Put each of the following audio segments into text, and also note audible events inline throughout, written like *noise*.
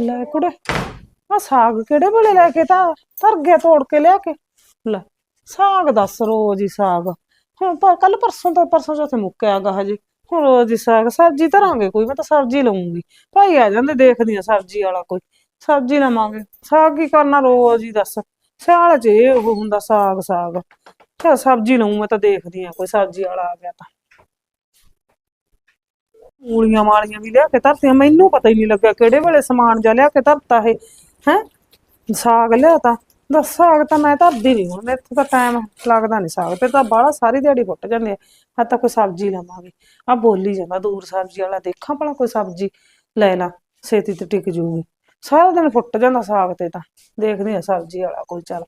ਲੈ ਕੁੜੇ ਆ ਸਾਗ ਕਿਹੜੇ ਵੇਲੇ ਲੈ ਕੇ ਤਾਂ ਧਰ ਗਿਆ ਤੋੜ ਕੇ ਲਿਆ ਕੇ? ਲੈ, ਸਾਗ ਦੱਸ ਰੋਜ਼ ਹੀ ਸਾਗ। ਹੁਣ ਪਰ ਕੱਲ ਪਰਸੋਂ ਤੋਂ, ਪਰਸੋਂ ਚੌਥੇ ਮੁੱਕਿਆ ਗਾ ਹਜੇ। ਹੁਣ ਰੋਜ਼ ਹੀ ਸਾਗ, ਸਬਜ਼ੀ ਧਰਾਂਗੇ ਕੋਈ, ਮੈਂ ਤਾਂ ਸਬਜ਼ੀ ਲਵਾਂਗੀ ਭਾਈ ਆ ਜਾਂਦੇ, ਦੇਖਦੀ ਆ ਸਬਜ਼ੀ ਵਾਲਾ ਕੋਈ। ਸਬਜ਼ੀ ਲਵਾਂਗੇ ਸਾਗ ਕੀ ਕਰਨਾ ਰੋਜ਼ ਹੀ ਦੱਸ। ਸਿਆਲ ਚ ਇਹ ਉਹ ਹੁੰਦਾ ਸਾਗ ਸਾਗ ਚਲ ਸਬਜ਼ੀ ਲਵਾਂ ਮੈਂ ਤਾਂ ਦੇਖਦੀ ਆ ਕੋਈ ਸਬਜ਼ੀ ਵਾਲਾ ਆ ਗਿਆ ਤਾਂ। ਮੂਲੀਆਂ ਮਾਲੀਆਂ ਵੀ ਲਿਆ ਕੇ ਧਰਤੀਆਂ, ਮੈਨੂੰ ਪਤਾ ਹੀ ਨਹੀਂ ਲੱਗਿਆ ਕਿਹੜੇ ਵੇਲੇ ਸਮਾਨ ਜਾ ਲਿਆ ਕੇ ਧਰਤਾ ਇਹ, ਹੈ? ਸਾਗ ਲਿਆ ਤਾਂ ਦੱਸ ਸਾਗ ਤਾਂ ਮੈਂ ਧਰਦੀ ਨਹੀਂ ਹੁਣ, ਮੇਰੇ ਤਾਂ ਟਾਈਮ ਲੱਗਦਾ ਨਹੀਂ ਸਾਗ ਤੇ ਤਾਂ ਬਾਹਲਾ ਸਾਰੀ ਦਿਹਾੜੀ ਫੁੱਟ ਜਾਂਦੇ ਆ ਆ ਤਾਂ ਕੋਈ ਸਬਜ਼ੀ ਲਵਾਂਗੇ। ਆ ਬੋਲੀ ਜਾਂਦਾ ਦੂਰ ਸਬਜ਼ੀ ਵਾਲਾ, ਦੇਖਾਂ ਭਲਾ ਕੋਈ ਸਬਜ਼ੀ, ਲੈ ਲਾ, ਛੇਤੀ ਤੇ ਟਿਕ ਜੂਗੀ। ਸਾਰਾ ਦਿਨ ਫੁੱਟ ਜਾਂਦਾ ਸਾਗ ਤੇ ਤਾਂ, ਦੇਖਦੇ ਆ ਸਬਜ਼ੀ ਵਾਲਾ ਕੋਈ ਚੱਲ।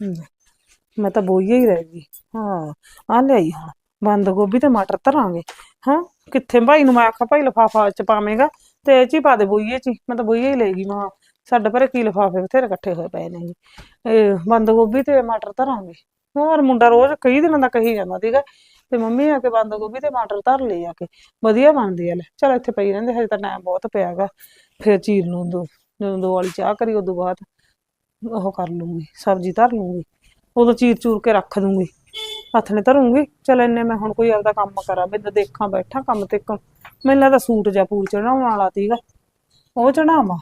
ਹਮ, ਮੈਂ ਤਾਂ ਬੋਈਏ ਹੀ ਰਹਿ ਗਈ। ਹਾਂ ਆ ਲਿਆਈ ਹੁਣ। ਬੰਦ ਗੋਭੀ ਤੇ ਮਟਰ ਧਰਾਂਗੇ। ਹਾਂ ਕਿੱਥੇ ਭਾਈ ਨੂੰ ਮੈਂ ਆਖਿਆ ਭਾਈ ਲਫਾਫਾ ਚ ਪਾਵੇਂਗਾ ਤੇ ਇਹ ਚ ਹੀ ਪਾ ਦੇ ਬੋਈਏ ਚ ਹੀ। ਮੈਂ ਤਾਂ ਬੋਈਏ ਹੀ ਲੈ ਗਈ ਮਾਂ ਸਾਡੇ ਪਰ ਕੀ ਲਫਾਫੇ ਬਥੇਰੇ ਇਕੱਠੇ ਹੋਏ ਪਏ ਨੇ ਜੀ। ਇਹ ਬੰਦ ਗੋਭੀ ਤੇ ਮਟਰ ਧਰਾਂਗੇ। ਹੋਰ ਮੁੰਡਾ ਰੋਜ਼ ਕਈ ਦਿਨਾਂ ਦਾ ਕਹੀ ਜਾਂਦਾ ਸੀਗਾ ਤੇ ਮੰਮੀ ਆ ਕੇ ਬੰਦ ਗੋਭੀ ਤੇ ਮਟਰ ਧਰ ਲਈ ਆ ਕੇ। ਵਧੀਆ ਬਣਦੀ ਆ ਲੈ। ਚਲ ਇੱਥੇ ਪਈ ਰਹਿੰਦੇ ਹਜੇ ਤਾਂ ਟਾਈਮ ਬਹੁਤ ਪਿਆਗਾ ਫਿਰ ਚੀਰ ਨੂੰ ਦੋ ਜਦੋਂ ਦੋ ਵਾਲੀ ਚਾਹ ਕਰੀ ਉਦੋਂ ਬਾਅਦ ਉਹ ਕਰ ਲੂੰਗੀ, ਸਬਜ਼ੀ ਧਰ ਲੂੰਗੀ, ਉਦੋਂ ਚੀਰ ਚੂਰ ਕੇ ਰੱਖ ਦੂੰਗੀ ਹੱਥ ਨੇ ਧਰੂੰਗੀ, ਚਲ ਇੰਨੇ ਮੈਂ ਹੁਣ ਕੋਈ ਆਪਦਾ ਕੰਮ ਕਰਾਂ, ਮੈਂ ਤਾਂ ਦੇਖਾਂ ਬੈਠਾ ਕੰਮ ਤੇ ਇੱਕ। ਮੈਨੂੰ ਲੱਗਦਾ ਸੂਟ ਜਾਂ ਪੂਰ ਚੜਾਉਣ ਵਾਲਾ ਸੀਗਾ, ਉਹ ਚੜਾਵਾਂ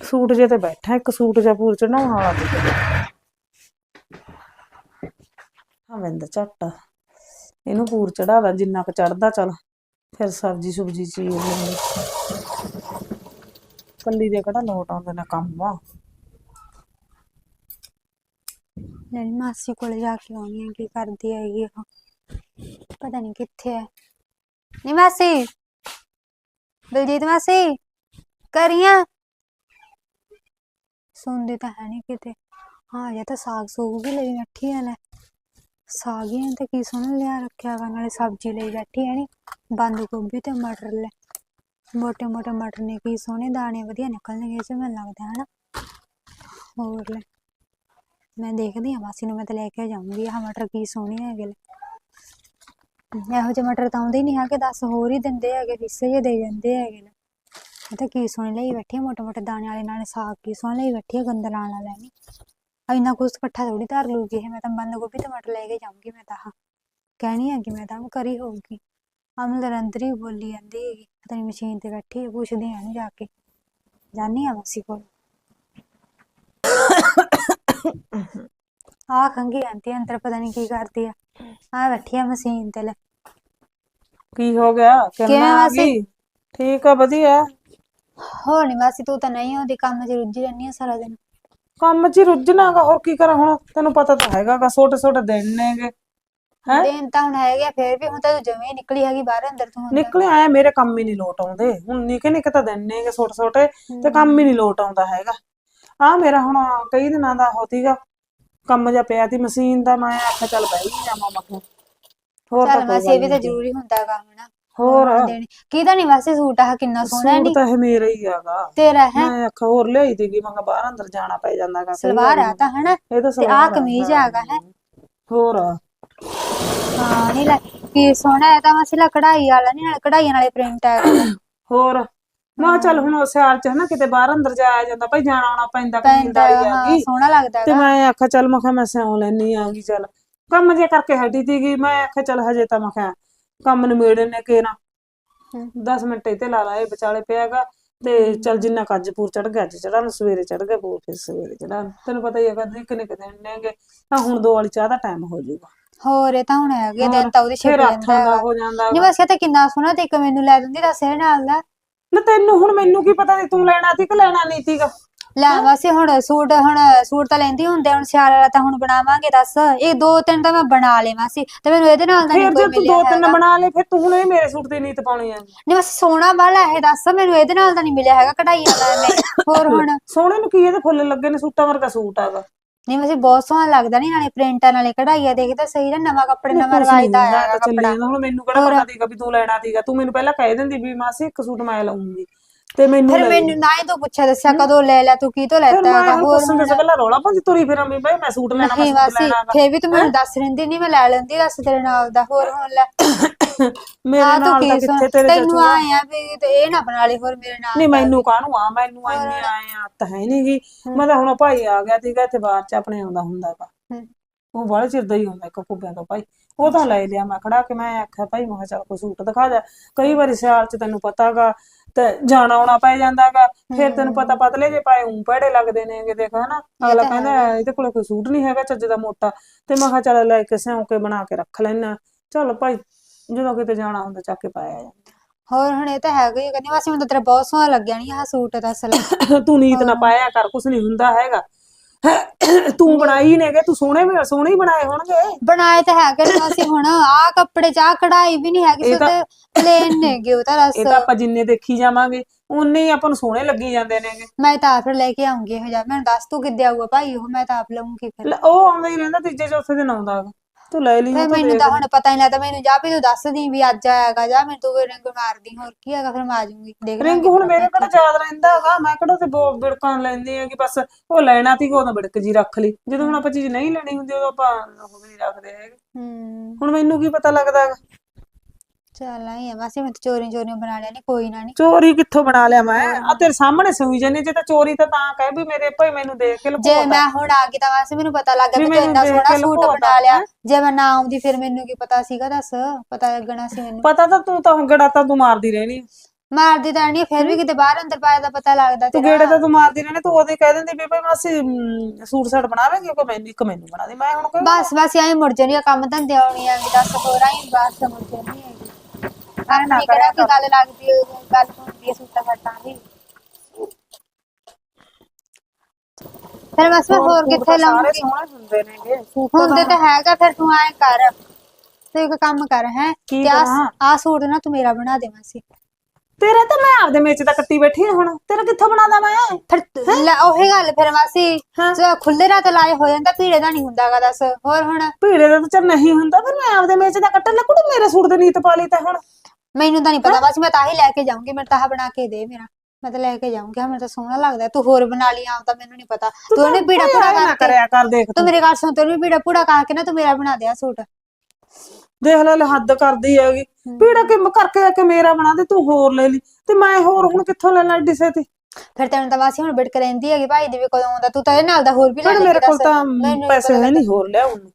ਸੂਟ ਜੇ ਤੇ ਬੈਠਾ, ਇੱਕ ਸੂਟ ਜਾਂ ਪੂਰ ਚੜਾਉਣ ਵਾਲਾ ਸੀਗਾ ਹਾਂ ਵੰਦਾ ਝੱਟ, ਇਹਨੂੰ ਪੂਰ ਚੜਾਦਾ ਜਿੰਨਾ ਕੁ ਚੜਦਾ ਚਲ। ਫਿਰ ਸਬਜ਼ੀ ਸੁਬਜੀ ਚੀਰ ਲੈਂਦੇ। ਕੱਲੀ ਦੇ ਕਿਹੜਾ ਲੋਟ ਆਉਂਦੇ ਨੇ ਕੰਮ ਆ। ਨਾਲੇ ਮਾਸੀ ਕੋਲ ਜਾ ਕੇ ਆਉਣੀ ਆ ਕੀ ਕਰਦੀ ਹੈਗੀ ਉਹ ਪਤਾ ਨਹੀਂ ਕਿੱਥੇ ਹੈ ਨੀ ਮਾਸੀ ਬਲਜੀਤ ਮਾਸੀ, ਕਰੀਆਂ? ਸੁਣਦੀ ਤਾਂ ਹੈ ਨਹੀਂ ਕਿਤੇ। ਹਾਂ ਜੇ ਤਾਂ ਸਾਗ ਸੂਗ ਵੀ ਲਈ ਬੈਠੀ ਆ ਲੈ ਸਾਗ ਹੀ ਇਹਨੇ ਤਾਂ ਕੀ ਸੋਹਣਾ ਲਿਆ ਰੱਖਿਆ ਵਾ, ਨਾਲੇ ਸਬਜ਼ੀ ਲਈ ਬੈਠੀ ਹੈ ਨੀ ਬੰਦ ਗੋਭੀ ਤੇ ਮਟਰ ਲੈ। ਮੋਟੇ ਮੋਟੇ ਮਟਰ ਨੇ ਕੀ ਸੋਹਣੇ ਦਾਣੇ ਵਧੀਆ ਨਿਕਲਣਗੇ ਇਹ ਮੈਨੂੰ ਲੱਗਦਾ ਹੈ ਹੋਰ ਲੈ, ਮੈਂ ਦੇਖਦੀ ਹਾਂ ਮਾਸੀ ਨੂੰ, ਮੈਂ ਤਾਂ ਲੈ ਕੇ ਜਾਊਂਗੀ, ਆਹ ਮਟਰ ਕੀ ਸੋਹਣੇ ਹੈਗੇ ਲੈ ਇਹੋ ਜਿਹੇ ਮਟਰ ਤਾਂ ਆਉਂਦੇ ਹੀ ਨਹੀਂ ਹੈਗੇ, ਦੱਸ ਹੋਰ ਹੀ ਦਿੰਦੇ ਹੈਗੇ ਹਿੱਸੇ ਜਿਹੇ ਦੇ ਜਾਂਦੇ ਹੈਗੇ ਨੇ। ਇਹ ਤਾਂ ਕੀ ਸੋਹਣੇ ਲਈ ਬੈਠੀ ਆ ਮੋਟੇ ਮੋਟੇ ਦਾਣੇ ਵਾਲੇ ਨਾਲ ਸਾਗ ਕੀ ਸੋਹਣੇ ਲਈ ਬੈਠੀ ਆ ਗੰਦਲਾਂ ਵਾਲਾ ਲੈਣੀ ਕੁਛ ਇਕੱਠਾ ਥੋੜੀ ਧਰ ਲੂਗੀ ਇਹ ਮੈਂ ਤਾਂ ਬੰਦ ਗੋਭੀ ਤੇ ਮਟਰ ਲੈ ਕੇ ਜਾਊਂਗੀ ਮੈਂ ਤਾਂ ਕਹਿਣੀ ਹੈਗੀ ਮੈਂ ਤਾਂ ਕਰੀ ਹੋਊਗੀ। ਅਮਲ ਅੰਦਰ ਹੀ ਬੋਲੀ ਜਾਂਦੀ ਹੈਗੀ ਪਤਾ ਨਹੀਂ ਮਸ਼ੀਨ ਤੇ ਬੈਠੀ ਹੈ ਪੁੱਛਦੀ ਆ ਇਹਨੂੰ ਜਾ ਕੇ। ਜਾਨੀ ਆ ਮਾਸੀ ਕੋਲ। ਆ ਖੰਗੀ ਆਂਟੀ ਅੰਦਰ ਪਤਾ ਨਹੀਂ ਕੀ ਕਰਦੀ ਆ। ਆ ਬੈਠੀ ਆ ਮਸ਼ੀਨ ਤੇ ਲੈ। ਕੀ ਹੋ ਗਿਆ? ਕਿਵੇਂ ਕਿੰਨਾ ਆ ਮਾਸੀ? ਗਈ? ਠੀਕ ਆ ਵਧੀਆ। ਹੋਰ ਨੀ ਮਾਸੀ ਤੂੰ ਤਾਂ ਨਹੀਂ ਆਉਂਦੀ ਕੰਮ 'ਚ ਰੁੱਝੀ ਰਹਿੰਦੀ ਆ ਸਾਰਾ ਦਿਨ। ਕੰਮ 'ਚ ਹੀ ਰੁੱਝਣਾਗਾ ਹੋਰ ਕੀ ਕਰਾਂ ਹੁਣ ਤੈਨੂੰ ਪਤਾ ਤਾਂ ਹੈਗਾਗਾ ਛੋਟੇ ਛੋਟੇ ਦਿਨ ਨੇਗੇ ਹੈਂ ਦਿਨ ਤਾਂ ਹੁਣ ਹੈਗੇ ਆ, ਫੇਰ ਵੀ ਹੁਣ ਤਾਂ ਤੂੰ ਜਮੇ ਨਿਕਲੀ ਹੈਗੀ ਬਾਹਰ ਅੰਦਰ ਤੂੰ। ਨਿਕਲੇ ਆਏ ਮੇਰੇ ਕੰਮ ਹੀ ਨਹੀਂ ਲੋਟ ਆਉਂਦੇ ਹੁਣ ਨਿੱਕੇ ਨਿੱਕੇ ਤਾਂ ਦਿਨ ਨੇਗੇ ਛੋਟੇ ਛੋਟੇ ਤੇ ਕੰਮ ਹੀ ਨਹੀਂ ਲੋਟ ਆਉਂਦਾ ਹੈਗਾ ਆ ਮੇਰਾ ਹੁਣ ਕਈ ਦਿਨਾਂ ਦਾ ਹੋਤੀਗਾ ਕੰਮ ਜਿਹਾ ਪਿਆ ਤੀ ਮਸ਼ੀਨ ਦਾ ਮੈਂ ਆਖਿਆ ਚੱਲ ਬਹਿ ਹੀ ਜਾਵਾਂ ਮੈਂ ਕਿਹਾ। ਹੋਰ ਤਾਂ ਚੱਲ ਕੋਈ ਮਾਸੀ ਗੱਲ ਇਹ ਵੀ ਤਾਂ ਨੀ। ਜ਼ਰੂਰੀ ਹੁੰਦਾ ਹੈਗਾ ਹਨਾ ਹੋਰ? ਦੇਣੀ। ਕਿਹਦਾ ਨਹੀਂ ਮਾਸੀ ਸੂਟ ਆ ਕਿੰਨਾ ਸੋਹਣਾ ਸੂਟ ਨਹੀਂ? ਤਾਂ ਇਹ ਮੇਰਾ ਹੀ ਹੈਗਾ। ਤੇਰਾ ਹੈ? ਮੈਂ ਆਖਿਆ ਹੋਰ ਲਿਆਈ ਤੀਗੀ ਮੈਂ ਕਿਹਾ ਬਾਹਰ ਅੰਦਰ ਜਾਣਾ ਪੈ ਜਾਂਦਾਗਾ ਸਲਵਾਰ ਆ ਤਾਂ ਹਨਾ? ਇਹ ਤਾਂ ਆ ਆ, ਕਮੀਜ਼। ਹੈਗਾ ਹੈ? ਹੋਰ? ਹਾਂ ਨਹੀਂ ਲੈ ਕੀ ਸੋਹਣਾ ਹੈ ਤਾਂ ਮਾਸੀ ਲਾ ਕਢਾਈ ਵਾਲਾ ਨਹੀਂ ਨਾਲ ਕਢਾਈਆਂ ਨਾਲੇ ਪ੍ਰਿੰਟ ਹੈਗਾ ਹੋਰ? ਮੈਂ ਕਿਹਾ ਚੱਲ ਹੁਣ ਸਿਆਲ ਚ ਹਨਾ ਕਿਤੇ ਬਾਹਰ ਅੰਦਰ ਜਾਇਆ ਜਾਂਦਾ ਭਾਈ ਜਾਣਾ ਆਉਣਾ ਪੈਂਦਾ ਆ ਹਾਂ ਗਈ। ਸੋਹਣਾ ਲੱਗਦਾ ਤੇ ਮੈਂ ਆਖਿਆ ਚੱਲ ਮੈਂ ਕਿਹਾ ਮੈਂ ਸਿਉਂ ਲੈਣੀ ਆਂਗੀ ਚੱਲ। ਕੰਮ ਜੇ ਕਰਕੇ ਹਟੀ ਤੀਗੀ ਮੈਂ ਆਖਿਆ ਚੱਲ ਹਜੇ ਤਾਂ ਮੈਂ ਕਿਹਾ ਕੰਮ ਨਿਬੇੜੇ ਨੇ ਕੇਰਾ ਹਮ। 10 ਮਿੰਟ ਇੱਥੇ ਲਾ ਲਾ ਇਹ ਵਿਚਾਲੇ ਪਿਆਗਾ ਤੇ ਚੱਲ ਜਿੰਨਾ ਕੱਜ ਪੂਰ ਚੜ ਗਿਆ ਅੱਜ ਚੜਾ ਸਵੇਰੇ ਚੜ ਗਿਆ ਪੂਰ ਫਿਰ ਸਵੇਰੇ ਚੜਾ ਤੈਨੂੰ ਪਤਾ ਹੀ ਹੈਗਾ ਨਿੱਕੇ ਨਿੱਕੇ ਦਿਨ ਨੇਗੇ ਤਾਂ ਹੁਣ ਦੋ ਵਾਲੀ ਚਾਹ ਦਾ ਟਾਈਮ ਹੋ ਜਾਊਗਾ। ਹੋਰ ਇਹ ਤਾਂ ਹੁਣ ਹੈਗੇ ਦਿਨ ਤਾਂ ਉਹਦੀ ਛਿਪ ਫਿਰ ਜਾਂਦਾ ਦਾ ਹੈਗਾ ਹੋ ਜਾਂਦਾ ਨਹੀਂ ਬਸ ਇਹ ਤਾਂ ਕਿੰਨਾ ਸੋਹਣਾ ਤੇ ਇੱਕ ਮੈਨੂੰ ਲੈ ਦਿੰਦੀ ਦੱਸ ਇਹ ਨਾਲ ਦਾ। ਨਾ ਤੈਨੂੰ ਹੁਣ ਮੈਨੂੰ ਕੀ ਪਤਾ ਸੀ ਤੂੰ ਲੈਣਾ ਸੀ ਕਿ ਲੈਣਾ ਨਹੀਂ ਸੀਗਾ? ਲੈ ਵਾਸੀ ਹੁਣ ਸੂਟ ਹੁਣ ਸੂਟ ਤਾਂ ਲੈਂਦੀ ਹੁੰਦੇ ਹੁਣ ਸਿਆਲ ਵਾਲਾ ਤਾਂ ਹੁਣ ਬਣਾਵਾਂਗੇ ਦੱਸ। ਇਹ ਦੋ ਤਿੰਨ ਤਾਂ ਮੈਂ ਬਣਾ ਲੇਵਾਂ ਸੀ ਤੇ ਮੈਨੂੰ ਇਹਦੇ ਨਾਲ ਦਾ ਨਹੀਂ ਫਿਰ ਕੋਈ ਜੇ ਤੂੰ ਮਿਲਿਆ ਦੋ ਤਿੰਨ ਹੈਗਾ। ਬਣਾ ਲਏ ਫਿਰ ਤੂੰ ਇਹ ਮੇਰੇ ਸੂਟ ਦੀ ਨੀਤ ਪਾਉਣੀ ਆ। ਨਹੀਂ ਬਸ ਸੋਹਣਾ ਵਾਲਾ ਇਹ ਦੱਸ ਮੈਨੂੰ ਇਹਦੇ ਨਾਲ ਤਾਂ ਨਹੀਂ ਮਿਲਿਆ ਹੈਗਾ ਕਢਾਈ ਵਾਲਾ ਮੈਂ ਹੋਰ ਹੁਣ? ਸੋਹਣੇ ਨੂੰ ਕੀ ਇਹਦੇ ਫੁੱਲ ਲੱਗੇ ਨੇ ਸੂਟਾਂ ਵਰਗਾ ਸੂਟ ਆਗਾ ਨਹੀਂ ਵੈਸੇ ਬਹੁਤ ਸੋਹਣਾ ਲੱਗਦਾ ਨਹੀਂ ਨਾਲੇ ਪ੍ਰਿੰਟਾਂ ਨਾਲੇ ਕਢਾਈਆ ਦੇਖਦਾ ਸਹੀ ਨਾ ਨਵਾਂ ਕੱਪੜੇ ਨਵਾਂ ਰਿਵਾਜ ਦਾ ਆਇਆ ਹੈਗਾ ਕੱਪੜਾ। ਹੁਣ ਮੈਨੂੰ ਕਿਹੜਾ ਪਤਾ ਸੀਗਾ ਵੀ ਤੂੰ ਲੈਣਾ ਸੀਗਾ ਤੂੰ ਮੈਨੂੰ ਪਹਿਲਾਂ ਕਹਿ ਦਿੰਦੀ ਵੀ ਮਾਸੀ ਇੱਕ ਸੂਟ ਮੈਂ ਲਊਂਗੀ। ਤੇ ਮੈਨੂੰ ਫਿਰ ਮੈਨੂੰ ਨਾ ਹੀ ਤੂੰ ਪੁੱਛਿਆ ਦੱਸਿਆ ਕਦੋਂ ਲੈ ਲਿਆ ਤੂੰ ਕੀ ਤੋਂ ਲੈਤਾ ਮੈਂ ਹੈਗਾ ਹੋਰ ਦੇ ਸੇ ਪਹਿਲਾਂ ਰੌਲਾ ਪਾਉਂਦੀ ਤੁਰੀ ਫਿਰਾਂ ਵੀ ਬਈ ਮੈਂ ਸੂਟ ਲੈਣਾ ਮੈਂ ਨਹੀਂ ਸੂਟ ਵਾਸੀ ਲੈਣਾ। ਫੇਰ ਵੀ ਤੂੰ ਮੈਨੂੰ ਦੱਸ ਰਹਿੰਦੀ ਨਹੀਂ ਮੈਂ ਲੈ ਲੈਂਦੀ ਦੱਸ ਤੇਰੇ ਨਾਲ ਦਾ ਹੋਰ ਹੁਣ ਲੈ। *coughs* ਮੇਰੇ ਤੂੰ ਨਾਲ ਤਾਂ ਕਿੱਥੇ ਤੇਰੇ ਤੈਨੂੰ ਜੱਜੂਗਾ ਆਏ ਆ ਵੀ ਤੇ ਇਹ ਨਾ ਬਣਾ ਲਈ ਹੋਰ ਮੇਰੇ ਨਾਲ ਨਹੀਂ ਮੈਨੂੰ ਕਾਹਨੂੰ ਆ? ਮੈਨੂੰ ਆਏ ਆ। ਤਾਂ ਹੈ ਨੀ ਗੀ। ਮੈਂ ਤਾਂ ਹੁਣ ਭਾਈ ਆ ਗਿਆ ਸੀਗਾ ਇੱਥੇ ਬਾਹਰ ਚ ਆਪਣੇ ਆਉਂਦਾ ਹੁੰਦਾ ਵਾ। ਉਹ ਬੜਾ ਚਿਰ ਦਾ ਹੀ ਹੁੰਦਾ ਇੱਕ ਕੁੱਬਿਆਂ ਤੋਂ ਭਾਈ। ਉਹ ਤਾਂ ਲੈ ਲਿਆ ਮੈਂ ਖੜਾ ਕੇ ਮੈਂ ਆਖਿਆ ਭਾਈ ਮੈਂ ਚੱਲ ਕੋਈ ਸੂਟ ਦਿਖਾ ਜਾ। ਕਈ ਵਾਰੀ ਸਿਆਲ ਚ ਤੈਨੂੰ ਪਤਾਗਾ ਤੇ ਜਾਣਾ ਆਉਣਾ ਪੈ ਜਾਂਦਾਗਾ ਫਿਰ ਤੈਨੂੰ ਪਤਾ ਪਤਲੇ ਜੇ ਪਾਏ ਉਂ ਭੜੇ ਲੱਗਦੇ ਨੇਗੇ ਦੇਖ ਹਨਾ? ਅਗਲਾ ਕਹਿੰਦਾ ਇਹਦੇ ਕੋਲ ਕੋਈ ਸੂਟ ਨਹੀਂ ਹੈਗਾ ਚੱਜ ਦਾ ਮੋਟਾ। ਤੇ ਮੈਂ ਕਿਹਾ ਚੱਲ ਲੈ ਕੇ ਸਿਉਂ ਕੇ ਬਣਾ ਕੇ ਰੱਖ ਲੈਣਾ ਚੱਲ ਭਾਈ ਜਦੋਂ ਕਿਤੇ ਜਾਣਾ ਹੁੰਦਾ ਚੱਕ ਕੇ ਪਾਇਆ ਜਾਂਦਾ ਹੋਰ ਹੁਣ ਇਹ ਤਾਂ ਹੈਗਾ ਹੀ ਆ, ਕਹਿੰਦੀ ਵਾਸੀ ਮੈਨੂੰ ਤਾਂ ਤੇਰਾ ਬਹੁਤ ਸੋਹਣਾ ਲੱਗਿਆ ਨਹੀਂ ਆਹ ਸੂਟ ਦਾ ਅਸਲ ਤੂੰ ਨੀਤ ਨਾ ਪਾਇਆ ਕਰ ਕੁਛ ਨਹੀਂ ਹੁੰਦਾ ਹੈਗਾ। ਤੂੰ ਬਣਾਈ ਨੇਗੇ ਤੂੰ ਸੋਹਣੇ ਵੀ ਸੋਹਣੇ ਹੀ ਬਣਾਏ ਹੋਣਗੇ। ਬਣਾਏ ਤਾਂ ਹੈਗੇ ਨੇ ਅਸੀਂ ਹੁਣ। ਆਹ ਕੱਪੜੇ ਚ ਆਹ ਕਢਾਈ ਵੀ ਨਹੀਂ ਹੈਗੀ ਇਹ ਸੋ ਤਾਂ- ਤੇ ਪਲੇਨ ਨੇਗੇ ਉਹ ਤਾਂ ਰਸ। ਇਹ ਤਾਂ ਆਪਾਂ ਜਿੰਨੇ ਦੇਖੀ ਜਾਵਾਂਗੇ ਉਨੇ ਹੀ ਆਪਾਂ ਨੂੰ ਸੋਹਣੇ ਲੱਗੀ ਜਾਂਦੇ ਨੇਗੇ ਮੈਂ ਤਾਂ ਆਪ ਲੈ ਕੇ ਆਉਂਗੀ ਇਹੋ ਜਿਹਾ। ਮੈਨੂੰ ਦੱਸ ਤੂੰ ਕਿੱਦੇ ਆਊਗਾ ਭਾਈ ਉਹ ਮੈਂ ਤਾਂ ਆਪ ਲਵਾਂਗੀ ਫਿਰ। ਉਹ ਆਉਂਦਾ ਹੀ ਰਹਿੰਦਾ ਤੀਜੇ ਚੌਥੇ ਦਿਨ ਆਉਂਦਾ ਤੂੰ ਲੈ ਲਈ ਫਿਰ ਤਾਂ ਮੈਨੂੰ ਦੇਖ। ਤਾਂ ਹੁਣ ਪਤਾ ਨਹੀਂ ਲੱਗਦਾ ਮੈਨੂੰ ਜਾ ਵੀ ਤੂੰ ਦੱਸ ਦੀ ਵੀ ਅੱਜ ਆਏਗਾ ਜਾਂ ਮੈਨੂੰ ਤੂੰ ਰਿੰਗ ਮਾਰਦੀ ਹੋਰ ਕੀ ਹੈਗਾ ਫਿਰ ਮੈਂ ਆ ਜਾਊਂਗੀ ਦੇਖ ਰਿੰਗ ਹੁਣ ਮੇਰੇ ਕਿਹੜਾ ਯਾਦ ਰਹਿੰਦਾ ਹੈਗਾ ਮੈਂ ਕਿਹੜਾ ਤੇ ਬੋ- ਬਿੜਕਾਂ ਲੈਂਦੀ ਆ ਕਿ ਬਸ ਉਹ ਲੈਣਾ ਤੀ ਉਦੋਂ ਬਿੜਕ ਜੀ ਰੱਖ ਲਈ। ਜਦੋਂ ਹੁਣ ਆਪਾਂ ਚੀਜ਼ ਨਹੀਂ ਲੈਣੀ ਹੁੰਦੀ ਉਦੋਂ ਆਪਾਂ ਉਹ ਵੀ ਨਹੀਂ ਰੱਖਦੇ ਹੈਗੇ। ਹੂੰ। ਹੁਣ ਮੈਨੂੰ ਕੀ ਪਤਾ ਲੱਗਦਾ ਹੈਗਾ। ਚੱਲ ਆਈ ਆ ਬਸ ਮੈਂ ਤਾਂ ਚੋਰੀ ਚੋਰੀ ਬਣਾ ਲਿਆ ਨਹੀਂ ਕੋਈ ਨਾ ਨਹੀਂ ਚੋਰੀ ਕਿੱਥੋਂ ਬਣਾ ਲਿਆ ਮੈਂ? ਆ ਤੇਰੇ ਸਾਹਮਣੇ ਸੂਈ ਜਾਂਦੀ ਜੇ ਤਾਂ ਚੋਰੀ ਤਾਂ ਤਾਂ ਕਹਿ ਵੀ ਮੇਰੇ ਭਾਈ ਮੈਨੂੰ ਦੇਖ ਕੇ ਜੇ ਮੈਂ ਹੁਣ ਆ ਗਈ ਤਾਂ ਵੈਸੇ ਮੈਨੂੰ ਪਤਾ ਲੱਗ ਗਿਆ ਵੀ ਵੀ ਤੂੰ ਮੈਨੂੰ ਇੰਨਾ ਦੇਖ ਸੋਹਣਾ ਕੇ ਸੂਟ ਲੁਕੋਤਾ ਬਣਾ ਲਿਆ। ਹੈਂ। ਜੇ ਮੈਂ ਨਾ ਆਉਂਦੀ ਫਿਰ ਮੈਨੂੰ ਕੀ ਪਤਾ ਸੀਗਾ ਦੱਸ? ਪਤਾ ਲੱਗਣਾ ਸੀ ਮੈਨੂੰ। ਪਤਾ ਤਾਂ ਤੂੰ ਤਾਂ ਗੜਾ ਤਾਂ ਤੂੰ ਮਾਰਦੀ ਰਹਿਣੀ ਆ। ਮਾਰਦੀ ਤਾਂ ਨਹੀਂ ਫਿਰ ਵੀ ਕਿਤੇ ਬਾਹਰ ਅੰਦਰ ਪਾਇਆ ਦਾ ਪਤਾ ਲੱਗਦਾ ਤੂੰ ਗੇੜੇ ਤਾਂ ਤੂੰ ਮਾਰਦੀ ਰਹਿਣੀ ਤੂੰ ਉਹਦੇ ਕਹਿ ਦਿੰਦੀ ਵੀ ਭਾਈ ਮਾਸੀ ਅਮ, ਸੂਟ ਸਾਟ ਬਣਾਵੇਂਗੀ ਕਿ ਮੈਨੂੰ ਇੱਕ ਮੈਨੂੰ ਬਣਾ ਦੇ ਮੈਂ ਹੁਣ ਕੋਈ ਬਸ ਬਸ ਐਂ ਮੁੜ ਜਾਣੀ ਕੰਮ ਧੰਦੇ ਆਉਣੀ ਆ ਦੱਸ ਹੋਰ ਆਈ ਬਸ ਮੁੜ ਜਾਣੀ ਆਪਣੀ ਕਿਹੜਾ ਕੀ ਗੱਲ ਲੱਗਦੀ ਹੈ, ਗੱਲ ਹੁੰਦੀ ਹੈ ਸੂਟਾਂ ਫੱਟਾਂ ਦੀ। ਫਿਰ ਬਸ ਮੈਂ ਹੋਰ ਕਿੱਥੇ ਸਾਰੇ ਲਾਉਂਗੀ? ਸੋਹਣੇ ਹੁੰਦੇ ਨੇਗੇ। ਸੂਟ ਹੁੰਦੇ ਤਾਂ ਹੈਗਾ ਫਿਰ ਤੂੰ ਐਂ ਕਰ। ਤੂੰ ਇੱਕ ਕੰਮ ਕਰ ਹੈ। ਕੀ ਤੇ ਆਹ ਕਰਾਂ? ਆਹ ਸੂਟ ਨਾ ਤੂੰ ਮੇਰਾ ਬਣਾ ਦੇ ਮਾਸੀ। ਤੇਰਾ ਤਾਂ ਮੈਂ ਆਪਦੇ ਮੇਚ ਦਾ ਕੱਟੀ ਬੈਠੀ ਹੁਣ। ਤੇਰਾ ਕਿੱਥੋਂ ਬਣਾਦਾ ਮੈਂ? ਫਿਰ ਤੂੰ- ਲੈ ਉਹੀ ਗੱਲ ਫਿਰ ਮਾਸੀ। ਹਾਂ। ਜੋ ਖੁੱਲੇ ਰਾਤ ਲਾਏ ਹੋ ਜਾਂਦਾ ਭੀੜੇ ਦਾ ਨਹੀਂ ਹੁੰਦਾਗਾ ਦੱਸ। ਹੋਰ ਹੁਣ? ਭੀੜੇ ਦਾ ਤਾਂ ਚੱਲ ਨਹੀਂ ਹੁੰਦਾ ਫਿਰ ਮੈਂ ਆਪਦੇ ਮੇਚ ਦਾ ਕੱਟਣ ਲੱਗੂ ਤੇ ਮੇਰੇ ਸੂਟ ਦੇ ਨੀਤ ਪਾ ਲਈ ਤਾਂ ਹੁਣ। ਮੈਨੂੰ ਤਾਂ ਨਹੀਂ ਪਤਾ ਬਸ ਮੈਂ ਤਾਂ ਹੀ ਲੈ ਕੇ ਜਾਊਂਗੀ ਮੈਂ ਤਾਂ ਆਹ ਬਣਾ ਕੇ ਦੇ ਮੇਰਾ। ਮੈਂ ਤਾਂ ਲੈ ਕੇ ਜਾਊਂਗੀ ਮੈਨੂੰ ਤਾਂ ਸੋਹਣਾ ਲੱਗਦਾ ਤੂੰ ਹੋਰ ਬਣਾ ਲਈ ਆਉਂ ਤਾਂ ਮੈਨੂੰ ਨਹੀਂ ਪਤਾ। ਤੂੰ ਉਹਨੇ ਪੀੜਾ ਪੂੜਾ ਆਏਂ ਨਾ ਕਰਕੇ ਕਰਿਆ ਕਰ ਦੇਖ ਤੂੰ ਮੇਰੇ ਘਰ ਸੁਣ ਤੈਨੂੰ ਪੀੜਾ ਪੂੜਾ ਕਰਕੇ ਨਾ ਤੂੰ ਮੇਰਾ ਬਣਾ ਦੇ ਆ ਸੂਟ। ਦੇਖ ਲੈ ਲੈ ਹੱਦ ਕਰਦੀ ਹੈਗੀ। ਪੀੜਾ ਕਿ ਕਰਕੇ ਕਿ ਮੇਰਾ ਬਣਾ ਦੇ ਤੂੰ ਹੋਰ ਲੈ ਲਈ। ਤੇ ਮੈਂ ਹੋਰ ਹੁਣ ਕਿੱਥੋਂ ਲੈ ਲਾਂ ਡਿਸੇ ਤੇ ਫਿਰ ਤੈਨੂੰ ਤਾਂ ਵਾਸੀ ਹੁਣ ਬਿੜਕ ਰਹਿੰਦੀ ਹੈਗੀ ਭਾਈ ਦੀ ਵੀ ਕਦੋਂ ਆਉਂਦਾ ਤੂੰ ਤਾਂ ਇਹ ਨਾਲ ਦਾ ਹੋਰ ਵੀ ਲੈ ਲੈ ਮੇਰੇ ਕੋਲ ਤਾਂ ਪੈਸੇ ਹੈ ਨਹੀਂ ਹੋਰ ਲਿਆ ਉਹਨੂੰ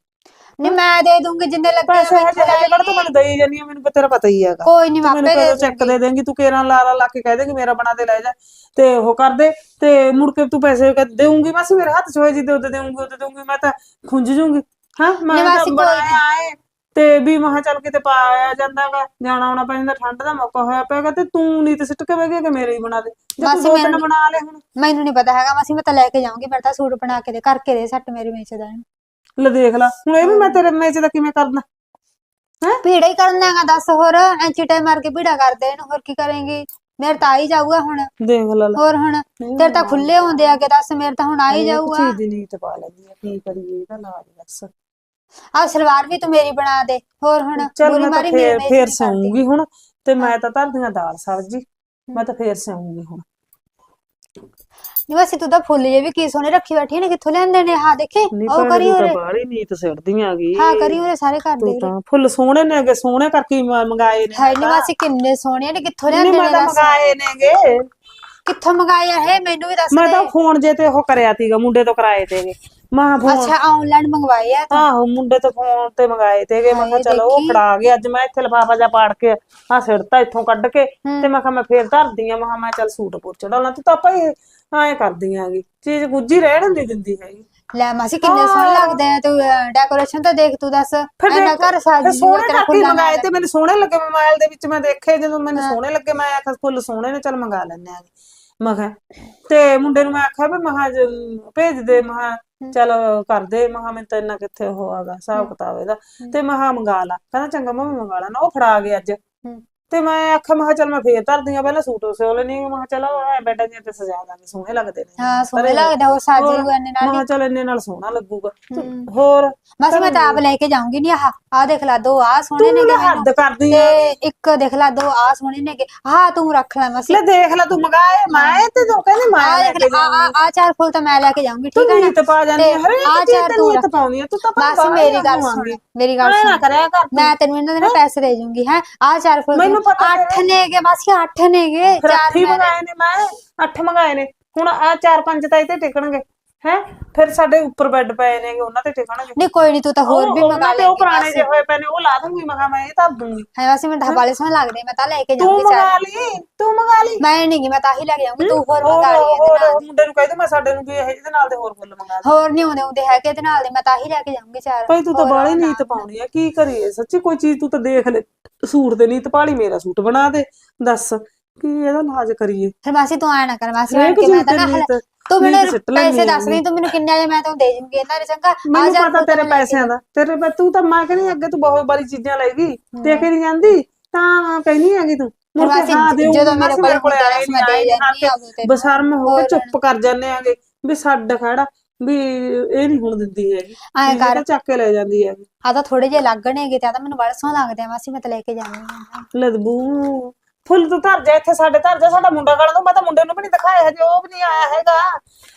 ਨਹੀਂ ਮੈਂ ਦੇ ਦੂੰਗੀ ਜਿੰਨੇ ਲੱਗੇ ਪੈਸੇ ਮੈਂ ਹੈ ਜੇ ਹੈ ਕਿਹੜਾ ਤੂੰ ਮੈਨੂੰ ਦੇਈ ਜਾਨੀ ਆ ਮੈਨੂੰ ਪ- ਤੇਰਾ ਪਤਾ ਹੀ ਹੈਗਾ। ਕੋਈ ਨਹੀਂ ਤੂੰ ਮੈਨੂੰ ਦੇ ਕਦੋਂ ਚੈੱਕ ਦੇ ਦੇਂਗੀ। ਤੂੰ ਕੇਰਾਂ ਲਾ ਲਾ ਲਾ ਕੇ ਕਹਿ ਦੇਂਗੀ ਮੇਰਾ ਬਣਾ ਦੇ ਲੈ ਜਾ। ਤੇ ਉਹ ਕਰ ਦੇ ਤੇ ਮੁੜ ਕੇ ਤੂੰ ਪੈਸੇ ਕ- ਦੇਊਂਗੀ ਮਾਸੀ ਮੇਰੇ ਹੱਥ 'ਚ ਹੋਏ ਜਿੱਦੇ ਉਹਦੇ ਦੇਊਂਗੀ ਉਹਦੇ ਦੇਊਂਗੀ ਮੈਂ ਤਾਂ ਖੁੰਝ ਜੂੰਗੀ। ਹਾਂ ਮੈਂ ਤਾਂ ਮਾਸੀ, ਕੋਈ ਬਣਾਇਆ ਆਏ ਤੇ ਵੀ ਮਹਾ ਚੱਲ ਕਿਤੇ ਪਾਇਆ ਜਾਂਦਾਗਾ ਜਾਣਾ ਆਉਣਾ ਪੈ ਜਾਂਦਾ ਠੰਡ ਦਾ ਮੌਕਾ ਹੋਇਆ ਪਿਆਗਾ ਤੇ ਤੂੰ ਨਹੀਂ ਤੇ ਸਿੱਟ ਕੇ ਬਹਿ ਗਿਆ ਕਿ ਮੇਰੇ ਹੀ ਬਣਾ ਦੇ। ਜੇ ਤੂੰ ਮਾਸੀ, ਦੋ ਤਿੰਨ ਮੈਨੂੰ- ਬਣਾ ਲੈ ਹੁਣ। ਮੈਨੂੰ ਨਹੀਂ ਪਤਾ ਹੈਗਾ ਮਾਸੀ ਮੈਂ ਤਾਂ ਲੈ ਕੇ ਜਾਊਂਗੀ ਫਿਰ ਤਾਂ ਸੂਟ ਬਣਾ ਕੇ ਦੇ ਕਰਕੇ ਦੇ ਸੱਟ ਮੇਰੇ ਮੇਚ ਦਾ। ਇਹਨੂੰ। ਲੈ ਦੇਖ ਲੈ। ਹੁਣ ਇਹ ਵੀ ਮੈਂ ਤੇਰੇ ਮੇਚ ਦਾ ਕਿਵੇਂ ਕਰਦਾ ਭੀੜਾ ਹੀ ਕਰਨਾ ਹੈਗਾ ਦੱਸ ਹੋਰ। ਐਂਚੀ ਟਾਈਮ ਮਾਰ ਕੇ ਭੀੜਾ ਕਰਦੇ ਇਹਨੂੰ ਹੋਰ ਕੀ ਕਰੇਂਗੀ? ਮੇਰੇ ਤਾਂ ਆ ਹੀ ਜਾਊਗਾ ਹੁਣ। ਦੇਖ ਲੈ ਲੈ। ਹੋਰ ਹੁਣ ਤੇਰੇ ਤਾਂ ਖੁੱਲੇ ਹੁੰਦੇ ਆ ਕਿ ਦੱਸ ਮੇਰੇ ਤਾਂ ਹੁਣ ਆ ਹੀ ਜਾਊਗਾ। ਚੀਜ਼ ਦੀ ਨੀਤ ਪਾ ਲੈਂਦੀ ਆ ਕੀ ਕਰੀਏ ਇਹਦਾ ਲਾਜ ਦੱਸ। ਆ ਸਲਵਾਰ ਵੀ ਤੂੰ ਮੇਰੀ ਬਣਾ ਦੇ ਹੋਰ ਹੁਣ ਚੱਲ ਮੈਂ ਤਾਂ ਮਾਰੀ ਮੇਰੇ ਫੇਰ ਫੇਰ। ਸੌਂਗੀ ਹੁਣ ਤੇ ਮੈਂ ਤਾਂ ਧਰਦੀਆਂ ਦਾਲ ਸਬਜ਼ੀ ਮੈਂ ਤਾਂ ਫੇਰ ਸੌਂਗੀ ਹੁਣ। ਨਹੀਂ ਵੈਸੇ ਤੂੰ ਤਾਂ ਫੁੱਲ ਜੇ ਵੀ ਕੀ ਸੋਹਣੇ ਰੱਖੀ ਬੈਠੀ ਨੇ ਕਿੱਥੋਂ ਲਿਆਂਦੇ ਨੇ? ਹਾਂ ਦੇਖੇ ਉਹ ਕਰੀ ਉਰੇ। ਬਾਹਲੀ ਨੀਤ ਸਿੜਦੀ ਆ ਗਈ। ਹਾਂ ਕਰੀ ਉਰੇ ਸਾਰੇ ਕਰ ਦੇ ਤੂੰ ਫੁੱਲ ਸੋਹਣੇ ਨੇਗੇ ਸੋਹਣੇ ਕਰਕੇ ਹੀ ਮੰਗਾਏ ਨੇ ਹਾਏ ਨਹੀਂ ਵੈਸੇ ਕਿੰਨੇ ਸੋਹਣੇ ਨੇ ਕਿੱਥੋਂ ਮੈਂ ਨੇ ਮੰਗਾਏ ਨੇਗੇ। ਕਿੱਥੋਂ ਮੰਗਾਏ ਇਹ? ਮੈਨੂੰ ਵੀ ਦੱਸ ਮੈਂ ਤਾਂ ਫੋਨ ਜੇ ਤੇ ਉਹ ਕਰਿਆ ਤੀਗਾ ਮੁੰਡੇ ਤੋਂ ਕਰਾਏ ਤੇਗੇ। ਮਾਂ ਫੋਨ ਅੱਛਾ ਆਨਲਾਈਨ ਮੰਗਵਾਏ ਆ ਤੂੰ? ਆਹੋ ਮੁੰਡੇ ਤੋਂ ਫੋਨ ਤੇ ਮੰਗਾਏ ਤੇਗੇ। ਮੈਂ ਕਿਹਾ ਚਲੋ ਉਹ। ਫੜਾ ਗਿਆ ਅੱਜ ਮੈਂ ਇੱਥੇ ਲਫਾਫਾ ਜਾ ਪਾੜ ਕੇ ਆ ਸਿੜਤਾ ਇੱਥੋਂ ਕੱਢ ਕੇ ਤੇ ਮੈਂ ਕਿਹਾ ਮੈਂ ਫੇਰ ਧਰਦੀ ਆ। ਮੈਂ ਕਿਹਾ ਮੈਂ ਚੱਲ ਸੂਟ ਪੂਰ ਚੜਾਉਣਾ ਤੂੰ ਤਾਂ ਭਾਈ ਐਂ ਕਰਦੀ ਆਂਗੀ। ਚੀਜ਼ ਗੁੱਜੀ ਰਹਿਣ ਨਹੀਂ ਦਿੰਦੀ ਹੈਗੀ। ਲੈ ਮਾਸੀ ਕਿੰਨੇ ਸੋਹਣੇ ਲੱਗਦੇ ਆ ਤੂੰ ਡੈਕੋਰੇਸ਼ਨ ਤਾਂ ਦੇਖ ਤੂੰ ਦੱਸ। ਐਨਾ ਘਰ ਸਾਜੀ ਸੋਹਣੇ ਕਰਕੇ ਮੰਗਾਏ ਤੇ ਮੈਨੂੰ ਸੋਹਣੇ ਲੱਗੇ ਮੋਬਾਈਲ ਦੇ ਵਿੱਚ ਮੈਂ ਦੇਖੇ ਜਦੋਂ ਮੈਨੂੰ ਸੋਹਣੇ ਲੱਗੇ ਮੈਂ ਆਖਿਆ ਫੁੱਲ ਸੋਹਣੇ ਨੇ ਚੱਲ ਮੰਗਾ ਲੈਣੇ ਆ ਮੈਂ ਕਿਹਾ ਤੇ ਮੁੰਡੇ ਨੂੰ ਮੈਂ ਆਖਿਆ ਵੀ ਮਹਾ ਭੇਜ ਦੇ ਮਹਾ ਚੱਲ ਕਰ ਦੇ ਮਹਾ ਮੈਨੂੰ ਤਾਂ ਇੰਨਾ ਕਿੱਥੇ ਉਹ ਆਗਾ ਹਿਸਾਬ ਕਿਤਾਬ ਇਹਦਾ। ਤੇ ਮਹਾ ਮੰਗਾ ਲਾ। ਕਹਿੰਦਾ ਚੰਗਾ ਮੈਂ ਮੰਗਾ ਲਾ। ਨਾ ਉਹ ਫੜਾ ਗਿਆ ਅੱਜ। ਤੇ ਮੈਂ ਆਖਿਆ ਮੈਂ ਕਿਹਾ ਚੱਲ ਮੈਂ ਫੇਰ ਧਰਦੀ ਆ ਪਹਿਲਾਂ ਸੂਟ ਸਿਓ ਲੈਣੀ ਮੈਂ ਕਿਹਾ ਚੱਲ ਐ ਬੈਡਾਂ ਦੀਆਂ ਤੇ ਸਜਾ ਦਾਂਗੇ ਸੋਹਣੇ ਲੱਗਦੇ ਨੇ। ਹਾਂ ਸੋਹਣੇ ਲੱਗਦਾ ਉਹ ਸਾਜੂ ਇੰਨੇ ਮੈਂ ਨਾਲ ਕਿਹਾ ਚੱਲ ਇੰਨੇ ਨਾਲ ਸੋਹਣਾ ਲੱਗੂਗਾ। ਤੇ ਹਮ। ਹੋਰ ਬਸ ਮੈਂ ਤਾਂ ਆਪ ਲੈ ਕੇ ਜਾਊਂਗੀ ਨਹੀਂ ਆਹ ਆ ਦੇਖ ਲੈ ਦੋ ਆ ਸੋਹਣੇ ਤੂੰ ਨਾ ਮੈਨੂੰ। ਹੱਦ ਕਰਦੀ ਆ ਤੇ ਇੱਕ ਦੇਖ ਲੈ ਦੋ ਆ ਸੋਹਣੇ ਨੇਗੇ। ਆਹ ਤੂੰ ਰੱਖ ਲੈ ਮਸੀ। ਲੈ ਦੇਖ ਲੈ ਤੂੰ ਮੰਗਾਏ ਮੈਂ ਤੇ ਤੂੰ ਕਹਿੰਦੀ ਮੈਂ ਆ ਲੈ ਦੇਖ ਲੈ ਆ ਆ- ਆ ਚਾਰ ਫੁੱਲ ਤਾਂ ਮੈਂ ਲੈ ਕੇ ਜਾਊਂਗੀ ਤੂੰ ਠੀਕ ਹੈ ਨਾ? ਨੀਤ ਪਾ ਜਾਂਦੀ ਹੈ ਤੇ ਹਰੇਕ ਆ ਚੀਜ਼ ਚਾਰ ਤੇ ਤੂੰ ਨੀਤ ਪਾਉਣੀ ਆ ਤੂੰ ਤਾਂ ਬਸ ਬਾਹਰ ਮੇਰੀ ਗੱਲ ਸੁਣ। ਮੇਰੀ ਗੱਲ ਐਂ ਨਾ ਸੁਣ। ਕਰਿਆ ਕਰ ਮੈਂ ਤੈਨੂੰ ਇਹਨਾਂ ਦੇ ਨਾ ਪੈਸੇ ਦੇ ਜੂੰਗੀ ਹੈ? ਆ ਚਾਰ ਫੁੱਲ ਮੈਨੂੰ ਪਤਾ ਅੱਠ ਨੇਗੇ ਇਹ ਅੱਠ ਨੇਗੇ ਚਾਰ ਅੱਠ ਹੀ ਮੰਗਾਏ ਨੇ ਮੈਂ ਅੱਠ ਮੰਗਾਏ ਨੇ। ਹੁਣ ਆ ਚਾਰ ਪੰਜ ਤਾਂ ਇੱਥੇ ਟਿਕਣਗੇ। ਹੈ? ਫਿਰ ਸਾਡੇ ਉੱਪਰ ਬੈੱਡ ਪਏ ਨੇਗੇ ਉਹਨਾਂ ਤੇ ਟਿਕਣਗੇ ਨਹੀਂ ਕੋਈ ਨਹੀਂ ਤੂੰ ਤਾਂ ਹੋਰ ਵੀ ਮੰਗਾ ਤੇ ਲੈ ਉਹ ਪੁਰਾਣੇ ਜਿਹੇ ਹੋਏ ਪਏ ਨੇ ਉਹ ਲਾ ਦੂੰਗੀ ਮੈਂ ਕਿਹਾ ਮੈਂ ਇਹ ਧਰ ਦੂੰਗੀ। ਹੈ ਵੈਸੇ ਮੈਨੂੰ ਤਾਂ ਵਾਲੇ ਸੋਹਣੇ ਲੱਗਦੇ ਮੈਂ ਤਾਂ ਲੈ ਕੇ ਤੂੰ ਜਾਊਂਗੀ ਚਾਰ ਮੰਗਾ ਲਈ ਤੂੰ ਮੰਗਾ ਲਈ। ਮੈਂ ਨਹੀਂ ਮੈਂ ਤਾਂ ਹੀ ਲੈ ਕੇ ਜਾਊਂਗੀ ਤੂੰ ਹੋਰ ਮੰਗਾ ਲਈ ਇਹਦੇ ਨਾਲ। ਮੁੰਡੇ ਨੂੰ ਕਹਿ ਦੂੰ ਮੈਂ ਸਾਡੇ ਨੂੰ ਵੀ ਇਹ ਜਿਹਦੇ ਨਾਲ ਦੇ ਹੋਰ ਫੁੱਲ ਮੰਗਾ ਦੇ। ਹੋਰ ਨਹੀਂ ਆਉਂਦੇ ਆਉਂਦੇ ਹੈਗੇ ਇਹਦੇ ਨਾਲ ਦੇ ਮੈਂ ਤਾਂ ਹੀ ਲੈ ਕੇ ਜਾਊਂਗੀ ਚਾਰ ਭਾਈ ਤੂੰ ਤਾਂ ਬਾਲੀ। ਨੀਤ ਪਾਉਣੀ ਆ ਕੀ ਕਰੀਏ ਸੱਚੀ ਕੋਈ ਚੀਜ਼ ਤੂੰ ਤਾਂ ਦੇਖ ਲੈ ਸੂਟ ਦੇ ਨੀਤ ਪਾਲੀ ਮੇਰਾ ਸੂਟ ਬਣਾ ਦੇ ਦੱਸ ਕੀ ਇਹਦਾ ਇਲਾਜ ਕਰੀਏ? ਫਿਰ ਮਾਸੀ ਤੂੰ ਆਇਆ ਨਾ ਕਰ ਕੇ ਮੈਂ ਤਾਂ ਤੇ ਨਾ ਤੂੰ ਮੈਨੂੰ ਪੈਸੇ ਦੱਸ। ਦੇ ਤੂੰ ਮੈਨੂੰ ਕਿੰਨੇ ਆਏ ਮੈਂ ਤੈਨੂੰ ਦੇ ਜੂੰਗੀ ਇਹਨਾਂ ਦੇ ਚੰਗਾ। ਮੈਨੂੰ ਪਤਾ ਤੇਰੇ ਪੈਸਿਆਂ ਦਾ। ਤੇਰੇ ਪੈ ਤੂੰ ਤਾਂ ਮੈਂ ਕਹਿੰਦੀ ਅੱਗੇ ਤੂੰ ਬਹੁਤ ਬਾਰੀ ਚੀਜ਼ਾਂ ਲੈ ਗਈ ਦੇ ਕੇ ਨਹੀਂ ਜਾਂਦੀ ਤਾਂ ਕਹਿੰਦੀ ਹੈਗੀ ਤੂੰ। ਜਦੋਂ ਮੇਰੇ ਕੋਲ ਆਏ ਨਹੀਂ ਬਸਰਮ ਹੋ ਕੇ ਚੁੱਪ ਕਰ ਜਾਂਦੇ ਆਗੇ ਵੀ ਛੱਡ ਖੜਾ ਵੀ ਇਹ ਨਹੀਂ ਹੁਣ ਦਿੰਦੀ ਹੈਗੀ ਐਂ ਕਰ। ਚੱਕ ਕੇ ਲੈ ਜਾਂਦੀ ਹੈਗੀ। ਆ ਤਾਂ ਥੋੜੇ ਜਿਹੇ ਲੱਗਣੇਗੇ ਤੇ ਆ ਤਾਂ ਮੈਨੂੰ ਬੜਾ ਸੋਹਣਾ ਲੱਗਦੇ ਆ ਮਾਸੀ ਮੈਂ ਤਾਂ ਲੈ ਕੇ ਜਾਣੀ ਆ ਲਦਬੂ ਫੁੱਲ ਤੂੰ ਧਰ ਜਾ ਇੱਥੇ ਸਾਡੇ ਧਰ ਜਾ ਸਾਡਾ ਮੁੰਡਾ ਗਾਣਾ ਤੋਂ ਮੈਂ ਤਾਂ ਮੁੰਡੇ ਨੂੰ ਵੀ ਨਹੀਂ ਦਿਖਾਇਆ ਹਜੇ ਉਹ ਵੀ ਨਹੀਂ ਆਇਆ ਹੈਗਾ।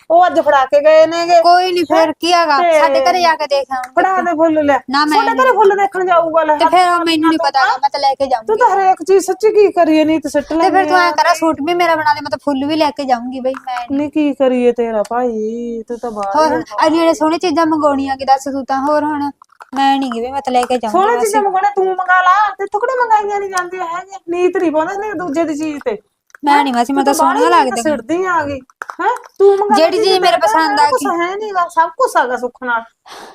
ਉਹ ਅੱਜ ਫੜਾ ਕੇ ਗਏ ਨੇਗੇ। ਕੋਈ ਨਹੀਂ ਫਿਰ ਕੀ ਹੈਗਾ? ਤੇ- ਸਾਡੇ ਘਰੇ ਜਾ ਕੇ ਦੇਖ ਆਉਂਗੀ ਫੜਾ ਦੇ ਫੁੱਲ ਲੈ। ਨਾ ਮੈਂ ਘਰੇ ਫੁੱਲ ਦੇਖਣ ਜਾਊਗਾ ਲੈ। ਤੇ ਫਿਰ ਉਹ ਮੈਨੂੰ ਨਹੀਂ ਪਤਾ ਮੈਂ ਤਾਂ ਲੈ ਕੇ ਤੂੰ ਜਾਊਂਗੀ। ਤਾਂ ਹਰੇਕ ਚੀਜ਼ ਸੱਚੀ ਕੀ ਕਰੀਏ ਨਹੀਂ ਤੇ ਸਿੱਟ ਤੇ ਲੈ ਫਿਰ ਤੂੰ ਐ ਕਰਾ ਸੂਟ ਵੀ ਮੇਰਾ ਬਣਾ ਦੇ ਮੈਂ ਤਾਂ ਫੁੱਲ ਵੀ ਲੈ ਕੇ ਜਾਊਂਗੀ ਬਈ ਮੈਂ ਨਹੀਂ ਕੀ ਕਰੀਏ ਤੇਰਾ ਭਾਈ ਤੂੰ ਤਾਂ ਬਾਹਰ ਹੋਰ ਹੁਣ ਸੋਹਣੀ ਚੀਜ਼ਾਂ ਮੰਗਾਉਣੀਆਂ ਕਿ ਦੱਸ ਤੂੰ ਤਾਂ ਹੋਰ ਹੁਣ? ਮੈਂ ਨਹੀਂ ਗਈ ਮੈਂ ਤਾਂ ਲੈ ਕੇ ਜਾਊਂਗੀ ਸੋਹਣੇ ਬਸ। ਚੀਜ਼ਾਂ ਤੂੰ ਮੰਗਾ ਲਾ। ਤੇ ਥੋੜੇ ਮੰਗਾਈਆਂ ਨਹੀਂ ਜਾਂਦੀਆਂ ਹੈਗੀਆਂ? ਨੀਤ ਨਹੀਂ ਪਾਉਂਦਾ ਨਹੀਂ ਦੂਜੇ ਦੀ ਚੀਜ਼ ਤੇ। ਮੈਂ ਨਹੀਂ ਮਾਸੀ ਮੈਂ ਤਾਂ ਸੋਹਣਾ ਲੱਗਦੇ ਸਿਰਦੀ ਆ ਗਈ ਹੈ? ਤੂੰ ਮੰਗਾ ਜਿਹੜੀ ਚੀਜ਼ ਮੇਰੇ ਪਸੰਦ ਆ ਕੁਛ ਹੈ ਨਹੀਂਗਾ ਸਭ ਕੁਝ ਹੈਗਾ ਸੁੱਖ ਨਾਲ।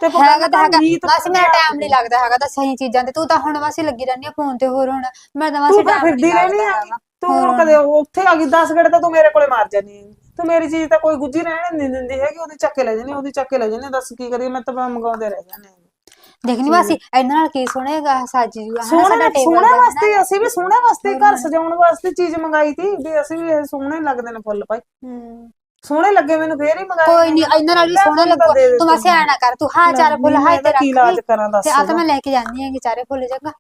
ਤੇ ਪਤਾ ਹੈਗਾ ਤਾਂ ਹੈਗਾ। ਨੀਤ ਮਾਸੀ ਮੇਰਾ ਟਾਈਮ ਨਹੀਂ ਲੱਗਦਾ ਹੈਗਾ ਤਾਂ ਸਹੀ ਚੀਜ਼ਾਂ ਤੇ। ਤੂੰ ਤਾਂ ਹੁਣ ਮਾਸੀ ਲੱਗੀ ਰਹਿੰਦੀ ਆ ਫੋਨ ਤੇ ਹੋਰ ਹੁਣ। ਮੈਂ ਤਾਂ ਮਾਸੀ ਤੂੰ ਤਾਂ ਟਾਈਮ ਫਿਰਦੀ ਰਹਿਣੀ ਆ। ਤੂੰ ਹੁਣ ਕਦੇ ਉੱਥੇ ਆ ਗਈ 10 ਗੇੜੇ ਤਾਂ ਤੂੰ ਮੇਰੇ ਕੋਲੇ ਮਾਰ ਜਾਨੀ ਹੈਗੀ। ਤੂੰ ਮੇਰੀ ਚੀਜ਼ ਤਾਂ ਕੋਈ ਗੁੱਜੀ ਰਹਿਣ ਨਹੀਂ ਦਿੰਦੀ ਹੈਗੀ ਉਹਦੀ ਚੱਕ ਕੇ ਲੈ ਜਾਨੀ ਉਹਦੀ ਚੱਕ ਕੇ ਲੈ ਜਾਨੀ ਦੱਸ ਕੀ ਕਰੀਏ ਮੈਂ ਤਾਂ ਮੰਗਾਉਂਦੇ ਰਹਿ ਜਾਂਦੇ ਹਾਂ ਦੇਖ ਨੀ ਮਾਸੀ ਇਹਨਾਂ ਨਾਲ ਕੀ ਸੋਹਣੇਗਾ ਸਾਜ ਜੂਗਾ ਹਨਾ ਸੋਹਣੇ ਸਾਡਾ ਟੇਬਲ ਸੋਹਣੇ ਵਾਸਤੇ ਅਸੀਂ ਵੀ ਸੋਹਣੇ ਵਾਸਤੇ ਘਰ ਸਜਾਉਣ ਵਾਸਤੇ ਚੀਜ਼ ਮੰਗਾਈ ਤੀ ਵੀ ਅਸੀਂ ਵੀ ਇਹ ਸੋਹਣੇ ਲੱਗਦੇ ਨੇ ਫੁੱਲ ਭਾਈ। ਸੋਹਣੇ ਲੱਗੇ ਮੈਨੂੰ ਫੇਰ ਹੀ ਮੰਗਾਏ ਕੋਈ ਨਹੀਂ ਇਹਨਾਂ ਨਾਲ ਵੀ ਲੈ ਸੋਹਣਾ ਫੁੱਲ ਤਾਂ ਦੇ ਲੱਗੂ। ਦੇ ਤੂੰ ਮਾਸੀ ਐ ਨਾ ਕਰ ਤੂੰ ਹਾਂ ਚਾਰ ਫੁੱਲ ਹਾਈ ਤੇ ਰੱਖ ਕੀ ਇਲਾਜ ਲਈ। ਕਰਾਂ ਦੱਸ ਤੇ ਆ ਤਾਂ ਮੈਂ ਲੈ ਕੇ ਜਾਂਦੀ ਹੈਗੀ ਚਾਰੇ ਫੁੱਲ ਜਗਾ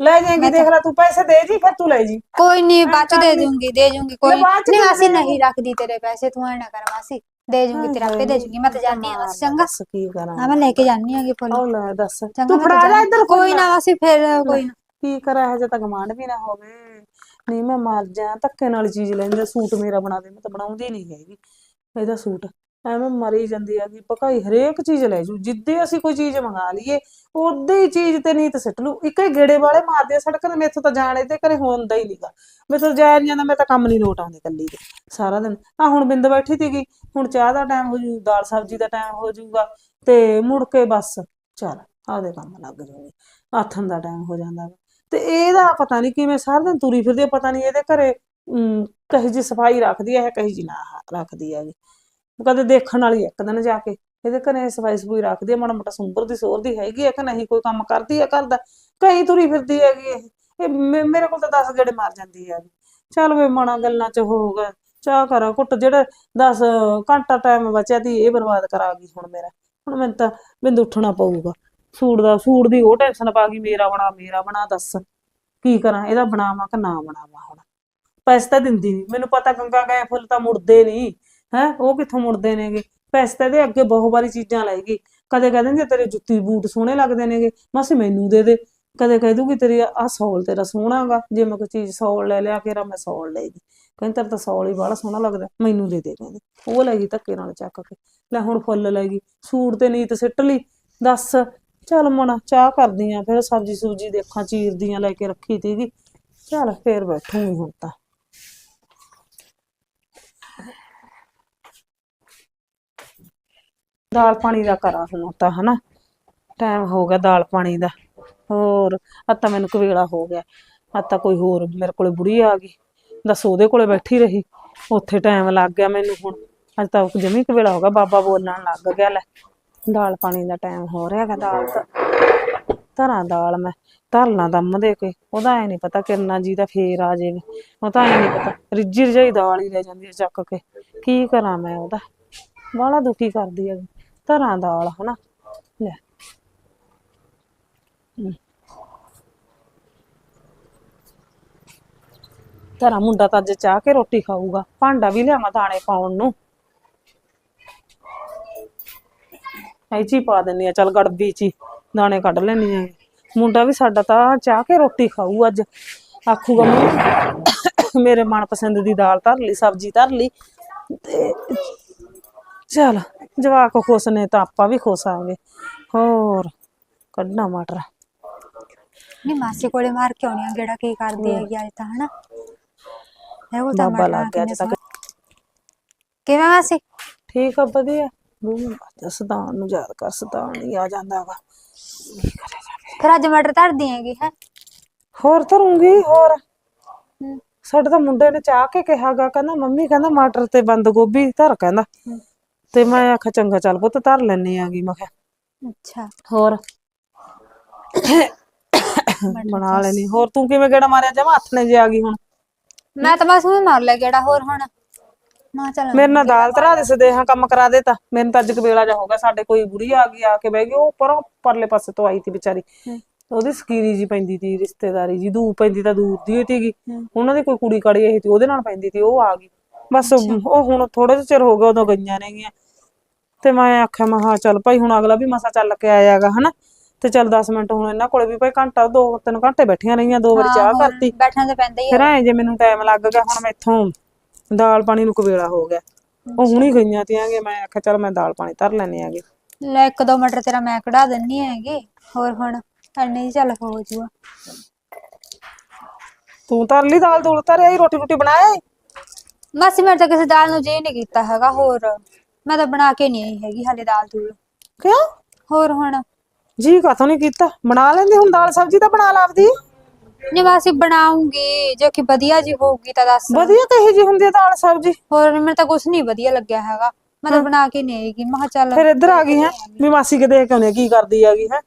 ਲੈ ਜਾਏਂਗੀ ਦੇਖ ਲੈ ਤੂੰ ਪੈਸੇ ਦੇ ਜੀ ਫਿਰ ਤੂੰ ਲੈ ਜੀ। ਕੋਈ ਨਹੀਂ ਬਾਅਦ ਚ ਦੇ ਦੂੰਗੀ ਦੇ ਦੂੰਗੀ ਕੋਈ ਬਾਅਦ ਚ ਨਹੀਂ ਦੇ ਮਾਸੀ ਦੇਂਗੀ। ਨਹੀਂ ਰੱਖਦੀ ਤੇਰੇ ਪੈਸੇ ਤੂੰ ਐ ਨਾ ਕਰ ਮਾਸੀ। ਦੇ ਦੂੰਗੀ ਤੇਰਾ ਆਪੇ ਦੇ ਦੂੰਗੀ ਮੈਂ ਤਾਂ ਜਾਣੀ ਆ ਬਸ ਚੰਗਾ। ਦੱਸ ਕੀ ਕਰਾਂ। ਹਾਂ ਮੈਂ ਲੈ ਕੇ ਜਾਣੀ ਹੈਗੀ ਫੁੱਲ ਉਹ ਲੈ ਦੱਸ। ਚੰਗਾ ਤੂੰ ਮੈਂ ਤਾਂ ਫੜਾ ਜਾ ਜਾਣੀ- ਇੱਧਰ ਕੋਈ ਨਾ ਮਾਸੀ ਫਿਰ ਕੋਈ ਨਾ। ਕੀ ਕਰਾਂ ਹਜੇ ਤੱਕ ਗਮਾਂਡ ਵੀ ਨਾ ਹੋਵੇ। ਨਹੀਂ ਮੈਂ ਮਰ ਜਾ ਧੱਕੇ ਨਾਲ ਚੀਜ਼ ਲੈਂਦੇ ਸੂਟ ਮੇਰਾ ਬਣਾ ਦੇ ਮੈਂ ਤਾਂ ਬਣਾਉਂਦੀ ਨਹੀਂ ਹੈਗੀ। ਇਹਦਾ ਸੂਟ। ਐਵੇਂ ਮਰੀ ਜਾਂਦੀ ਹੈਗੀ ਪਕਾਈ ਹਰੇਕ ਚੀਜ਼ ਲੈ ਜੂ ਜਿੱਦੇ ਅਸੀਂ ਕੋਈ ਚੀਜ਼ ਮੰਗਾ ਲਈਏ ਉਦੇ ਹੀ ਚੀਜ਼ ਤੇ ਨੀਤ ਸਿੱਟ ਲੂ ਇੱਕ ਹੀ ਗੇੜੇ ਵਾਲੇ ਮਾਰਦੇ ਆ ਸੜਕ ਤੇ ਮੈਥੋਂ ਤਾਂ ਜਾਣੇ ਤੇ ਘਰੇ ਹੁੰਦਾ ਹੀ ਨਹੀਂਗਾ ਮੈਥੋਂ ਜਾਇਆ ਨੀ ਜਾਂਦਾ ਮੈਂ ਤਾਂ ਕੰਮ ਨਹੀਂ ਲੋਟ ਆਉਂਦੇ ਕੱਲੀ ਦੇ ਸਾਰਾ ਦਿਨ। ਆ ਹੁਣ ਬਿੰਦ ਬੈਠੀ ਸੀਗੀ ਹੁਣ ਚਾਹ ਦਾ ਟਾਈਮ ਹੋ ਜੂ ਦਾਲ ਸਬਜ਼ੀ ਦਾ ਟਾਈਮ ਹੋ ਜਾਊਗਾ ਤੇ ਮੁੜ ਕੇ ਬਸ ਚੱਲ ਆਦੇ ਕੰਮ ਲੱਗ ਜਾਊਗੀ ਆਥਣ ਦਾ ਟਾਈਮ ਹੋ ਜਾਂਦਾ ਵਾ। ਤੇ ਇਹਦਾ ਪਤਾ ਨਹੀਂ ਕਿਵੇਂ ਸਾਰਾ ਦਿਨ ਤੁਰੀ ਫਿਰਦੀ ਆ ਪਤਾ ਨਹੀਂ ਇਹਦੇ ਘਰੇ ਅਮ, ਕਹੀ ਜੀ ਸਫ਼ਾਈ ਰੱਖਦੀ ਹੈ ਕਹੀ ਜੀ ਨਾ ਰੱਖਦੀ ਹੈਗੀ। ਕਦੇ ਦੇਖਣ ਵਾਲੀ ਇੱਕ ਦਿਨ ਜਾ ਕੇ। ਇਹਦੇ ਘਰੇ ਸਫ਼ਾਈ ਸਫੂਈ ਰੱਖਦੀ ਆ, ਮਾੜਾ ਮੋਟਾ ਸੁੰਬਰ ਦੀ ਸੋਰ ਦੀ ਹੈਗੀ ਆ ਕਿ ਨਹੀਂ, ਕੋਈ ਕੰਮ ਕਰਦੀ ਹੈ ਕਰਦਾ ਕਈ ਤੁਰੀ ਫਿਰਦੀ ਹੈਗੀ ਇਹ। ਇਹ ਮੇ- ਮੇਰੇ ਕੋਲ ਤਾਂ 10 ਗੇੜੇ ਮਾਰ ਜਾਂਦੀ ਹੈਗੀ ਚੱਲ ਵੇ ਮਣਾ ਗੱਲਾਂ ਚ ਹੋਊਗਾ ਚਾਹ ਕਰਾਂ, ਘੁੱਟ ਜਿਹੜਾ 10 ਘੰਟਾ ਟਾਈਮ ਬਚਿਆ ਤੀ, ਇਹ ਬਰਬਾਦ ਕਰਾ ਗਈ ਹੁਣ ਮੇਰਾ। ਹੁਣ ਮੈਨੂੰ ਤਾਂ ਬਿੰਦ ਉੱਠਣਾ ਪਊਗਾ। ਸੂਟ ਦਾ, ਸੂਟ ਦੀ ਉਹ ਟੈਨਸ਼ਨ ਪਾ ਗਈ, ਮੇਰਾ ਬਣਾ ਮੇਰਾ ਬਣਾ, ਦੱਸ। ਕੀ ਕਰਾਂ, ਇਹਦਾ ਬਣਾਵਾਂ ਕਿ ਨਾ ਬਣਾਵਾਂ ਹੁਣ? ਪੈਸੇ ਤਾਂ ਦਿੰਦੀ ਨਹੀਂ ਮੈਨੂੰ ਪਤਾ ਗੰਗਾ ਗਏ ਫੁੱਲ ਤਾਂ ਮੁੜਦੇ ਨਹੀਂ ਹੈ, ਉਹ ਕਿੱਥੋਂ ਮੁੜਦੇ ਨੇਗੇ? ਪੈਸੇ ਤਾਂ ਇਹਦੇ ਅੱਗੇ ਬਹੁਤ ਵਾਰੀ ਚੀਜ਼ਾਂ ਲਾਏਗੀ ਕਦੇ ਕਹਿ ਦਿੰਦੀ ਤੇਰੇ ਜੁੱਤੀ ਬੂਟ ਸੋਹਣੇ ਲੱਗਦੇ ਨੇਗੇ। ਮਾਸੀ, ਮੈਨੂੰ ਦੇ ਦੇ। ਕਦੇ ਕਹਿ ਦੂਗੀ ਤੇਰੀ ਆਹ ਸੌਲ ਤੇਰਾ ਸੋਹਣਾਗਾ ਜੇ ਮੈਂ ਕੋਈ ਚੀਜ਼ ਸੌਲ ਲੈ ਲਿਆ ਕੇ ਮੈਂ ਸੌਲ ਲੈ ਗਈ। ਕਹਿੰਦੀ, ਤੇਰਾ ਤਾਂ ਸੌਲ ਹੀ ਬੜਾ ਸੋਹਣਾ ਲੱਗਦਾ। ਮੈਨੂੰ ਦੇ ਦੇ, ਕਹਿੰਦੀ। ਉਹ ਲੈ ਗਈ ਧੱਕੇ ਨਾਲ ਚੱਕ ਕੇ। ਲੈ ਹੁਣ ਫੁੱਲ ਲੈ ਗਈ। ਸੂਟ ਤੇ ਨੀਤ ਸਿੱਟ ਲਈ। ਦੱਸ, ਚੱਲ ਮਣਾ, ਚਾਹ ਕਰਦੀ ਆ। ਫਿਰ ਸਬਜੀ ਸੂਜੀ ਦੇਖਾਂ ਚੀਰਦੀਆਂ ਲੈ ਕੇ ਰੱਖੀ ਤੀਗੀ। ਚੱਲ ਫੇਰ ਬੈਠੂਗੀ ਹੁਣ ਤਾਂ। ਦਾਲ ਪਾਣੀ ਦਾ ਕਰਾਂ ਹੁਣ ਤਾਂ, ਹਨਾ। ਟਾਈਮ ਹੋ ਗਿਆ ਦਾਲ ਪਾਣੀ ਦਾ। ਹੋਰ ਆ ਤਾਂ ਮੈਨੂੰ ਕਵੇਲਾ ਹੋ ਗਿਆ। ਆ ਤਾਂ ਕੋਈ ਹੋਰ ਮੇਰੇ ਕੋਲੇ ਬੁੜੀ ਆ ਗਈ। ਦੱਸ ਉਹਦੇ ਕੋਲੇ ਬੈਠੀ ਰਹੀ। ਉੱਥੇ ਟਾਈਮ ਲੱਗ ਗਿਆ ਮੈਨੂੰ ਹੁਣ। ਅੱਜ ਤਾਂ ਜਮੀ ਕਵੇਲਾ ਹੋ ਗਿਆ। ਬਾਬਾ ਬੋਲਣ ਲੱਗ ਗਿਆ, ਲੈ। ਦਾਲ ਪਾਣੀ ਦਾ ਟਾਈਮ ਹੋ ਰਿਹਾ ਹੈਗਾ ਦਾਲ ਤਾਂ ਧਰਾਂ ਦਾਲ ਮੈਂ। ਧਰਨਾ ਦਮ ਦੇ ਕੇ। ਉਹਦਾ ਐ ਨਹੀਂ ਪਤਾ ਕਿੰਨਾ ਜੀ ਦਾ ਫੇਰ ਆ ਜਾਵੇ। ਉਹ ਤਾਂ ਐ ਨਹੀਂ ਪਤਾ। ਰਿੱਜੀ ਰਜਾਈ ਦਾਲ ਹੀ ਰਹਿ ਜਾਂਦੀ ਆ ਚੱਕ ਕੇ। ਕੀ ਕਰਾਂ ਮੈਂ ਉਹਦਾ? ਬਾਹਲਾ ਦੁਖੀ ਕਰਦੀ ਆ ਧਰਾਂ ਦਾਲ ਹਨਾ? ਲੈ। ਹਮ। ਮੁੰਡਾ ਤਾਂ ਅੱਜ ਚਾਹ ਕੇ ਰੋਟੀ ਖਾਊਗਾ। ਭਾਂਡਾ ਵੀ ਲਿਆਵਾਂ ਦਾਣੇ ਪਾਉਣ ਨੂੰ। ਇਹ ਚ ਪਾ ਦਿੰਨੀ ਆ, ਚੱਲ ਗੜਬੀ ਚ ਹੀ ਦਾਣੇ ਕੱਢ ਲੈਣੀ ਆ। ਮੁੰਡਾ ਵੀ ਸਾਡਾ ਤਾਂ ਚਾਹ ਕੇ ਰੋਟੀ ਖਾਊ ਅੱਜ। ਆਖੂਗਾ ਮੰਮੀ, ਮੇਰੇ ਮਨਪਸੰਦ ਦੀ ਦਾਲ ਧਰ ਲਈ, ਸਬਜ਼ੀ ਧਰ ਲਈ। ਤੇ ਚਲ ਜਵਾਕ ਖੁਸ਼ ਨੇ ਤਾਂ ਆਪਾਂ ਵੀ ਖੁਸ਼ ਆਂਗੇ ਹੋਰ ਕੱਢਣਾ ਮਟਰ। ਨਹੀਂ ਮਾਸੀ ਕੋਲੇ ਮਾਰ ਕੇ ਆਉਣੀ ਆ ਕੀ ਕਰਦੀ ਹੈਗੀ ਅੱਜ ਤਾਂ ਹਨਾ? ਇਹ ਉਹ ਤਾਂ ਬਾਬਾ ਲੱਗ ਗਿਆ ਅੱਜ ਤੱਕ। ਕਿਵੇਂ ਮਾਸੀ? ਠੀਕ ਆ ਵਧੀਆ। ਬੂਮ ਸਦਾਨ ਨੂੰ ਯਾਦ ਕਰ ਸਦਾਨ ਹੀ ਆ ਜਾਂਦਾ ਵਾ। ਕੀ ਕਰਿਆ ਜਾਵੇ ਫਿਰ ਅੱਜ ਮਟਰ ਧਰਦੀ ਹੈਗੀ ਹੈ? ਹੋਰ ਧਰੂੰਗੀ ਹੋਰ। ਸਾਡੇ ਤਾਂ ਮੁੰਡੇ ਨੇ ਚਾਹ ਕੇ ਕਿਹਾਗਾ ਕਹਿੰਦਾ ਮੰਮੀ ਕਹਿੰਦਾ ਮਟਰ ਤੇ ਬੰਦ ਗੋਭੀ ਧਰ ਕਹਿੰਦਾ। ਤੇ ਮੈਂ ਆਖਿਆ ਚੰਗਾ ਚੱਲ ਪੁੱਤ ਧਰ ਲੈਣੀ ਆਗੀ ਮੈਂ ਕਿਹਾ। ਅੱਛਾ। ਹੋਰ? ਬਣਾ ਲੈਣੀ ਹੋਰ ਤੂੰ ਕਿਵੇਂ ਗੇੜਾ ਮਾਰਿਆ? ਜਮਾ ਹੱਥ ਨੇ ਜੇ ਆ ਗਈ ਹੁਣ। ਮੈਂ ਤਾਂ ਬਸ ਉਹ ਮਾਰ ਲਿਆ ਗੇੜਾ ਹੋਰ ਹੁਣ? ਮਾਂ ਚੱਲ ਮੇਰੇ ਨਾਲ ਦਾਲ ਧਰਾ ਦੇ ਸਦੇਹਾ ਕੰਮ ਕਰਾ ਦੇ ਤਾਂ। ਮੈਨੂੰ ਤਾਂ ਅੱਜ ਕਵੇਲਾ ਜਾ ਹੋ ਗਿਆ ਸਾਡੇ ਕੋਈ ਬੁੜੀ ਆ ਗਈ ਆ ਕੇ ਬਹਿ ਗਈ ਉਹ ਪਰੋਂ ਪਰਲੇ ਪਾਸੇ ਤੋਂ ਆਈ ਤੀ ਵਿਚਾਰੀ। ਉਹਦੀ ਸਕੀਰੀ ਜੀ ਪੈਂਦੀ ਤੀ ਰਿਸ਼ਤੇਦਾਰੀ ਜੀ ਦੂਰ ਪੈਂਦੀ ਤਾਂ ਦੂਰ ਦੀ ਹੋਈ ਤੀਗੀ। ਉਹਨਾਂ ਦੀ ਕੋਈ ਕੁੜੀ ਕਾੜੀ ਇਹ ਤੀ ਉਹਦੇ ਨਾਲ ਪੈਂਦੀ ਤੀ ਉਹ ਆ ਗਈ। ਬਸ ਉਹ ਹੁਣ ਥੋੜੇ ਜਿਹਾ ਚਿਰ ਹੋ ਗਿਆ ਉਦੋਂ ਗਈਆਂ ਨੇਗੀਆਂ ਤੇ ਮੈਂ ਆਖਿਆ ਮੈਂ ਹਾਂ ਚੱਲ ਭਾਈ ਹੁਣ ਅਗਲਾ ਵੀ ਮਸਾ ਚੱਲ ਕੇ ਆਇਆਗਾ ਹਨਾ? ਤੇ ਚੱਲ 10 ਮਿੰਟ ਹੁਣ ਇਹਨਾਂ ਕੋਲੇ ਵੀ ਭਾਈ ਘੰਟਾ ਦੋ ਤਿੰਨ ਘੰਟੇ ਬੈਠੀਆਂ ਰਹੀਆਂ ਦੋ ਵਾਰੀ ਚਾਹ ਕਰਤੀ। ਬੈਠਣਾ ਤਾਂ ਪੈਂਦਾ ਹੀ ਫਿਰ ਐ ਜੇ ਮੈਨੂੰ ਟਾਈਮ ਲੱਗ ਗਿਆ ਹੁਣ ਮੈਥੋਂ ਦਾਲ ਪਾਣੀ ਨੂੰ ਕਵੇਲਾ ਹੋ ਗਿਆ। ਉਹ ਹੁਣੀ ਗਈਆਂ ਤੀਆਂਗੇ ਮੈਂ ਆਖਿਆ ਚੱਲ ਮੈਂ ਦਾਲ ਪਾਣੀ ਧਰ ਲੈਣੇ ਆਗੇ। ਲੈ ਇੱਕ ਦੋ ਮਟਰ ਤੇਰਾ ਮੈਂ ਕਢਾ ਦਿੰਨੀ ਹੈਗੀ ਹੋਰ ਹੁਣ ਐਨੇ ਹੀ ਚੱਲ ਹੋ ਜੂਆ ਤੂੰ ਧਰ ਲਈ ਦਾਲ ਦੂਲ ਧਰਿਆ ਈ ਰੋਟੀ ਰੋਟੀ ਬਣਾਇਆ? ਮਾਸੀ ਮੇਰੇ ਤਾਂ ਕਿਸੇ ਦਾਲ ਨੂੰ ਜੇ ਨਹੀਂ ਕੀਤਾ ਹੈਗਾ ਹੋਰ। ਮੈਂ ਤਾਂ ਬਣਾ ਕੇ ਨਹੀਂ ਆਈ ਹੈਗੀ ਹਾਲੇ ਦਾਲ ਦੂਲ। ਕਿਉਂ? ਹੋਰ ਹੁਣ। ਜੀ ਕਾਥੋਂ ਨਹੀਂ ਕੀਤਾ? ਬਣਾ ਲੈਂਦੀ ਹੁਣ ਦਾਲ ਸਬਜ਼ੀ ਤਾਂ ਬਣਾ ਲਾਵਦੀ ਨਹੀਂ ਮਾਸੀ ਬਣਾਉਂਗੀ। ਜੋ ਕਿ ਵਧੀਆ ਜੀ ਹੋਊਗੀ ਤਾਂ ਦੱਸ। ਵਧੀਆ ਕਹੀ ਜੀ ਹੁੰਦੀ ਆ ਦਾਲ ਸਬਜ਼ੀ। ਹੋਰ ਮੈਨੂੰ ਤਾਂ ਕੁਝ ਨਹੀਂ ਵਧੀਆ ਲੱਗਿਆ ਹੈਗਾ। ਮੈਂ ਤਾਂ ਬਣਾ ਕੇ ਨਹੀਂ ਆਈਗੀ ਮੈਂ ਕਿਹਾ ਚੱਲ ਫਿਰ ਇੱਧਰ ਆ ਗਈ ਹੈ। ਵੀ ਮਾਸੀ ਕੇ ਦੇਖ ਕੇ ਆਉਂਦੀ ਆ ਕੀ ਕਰਦੀ ਹੈਗੀ ਹੈ?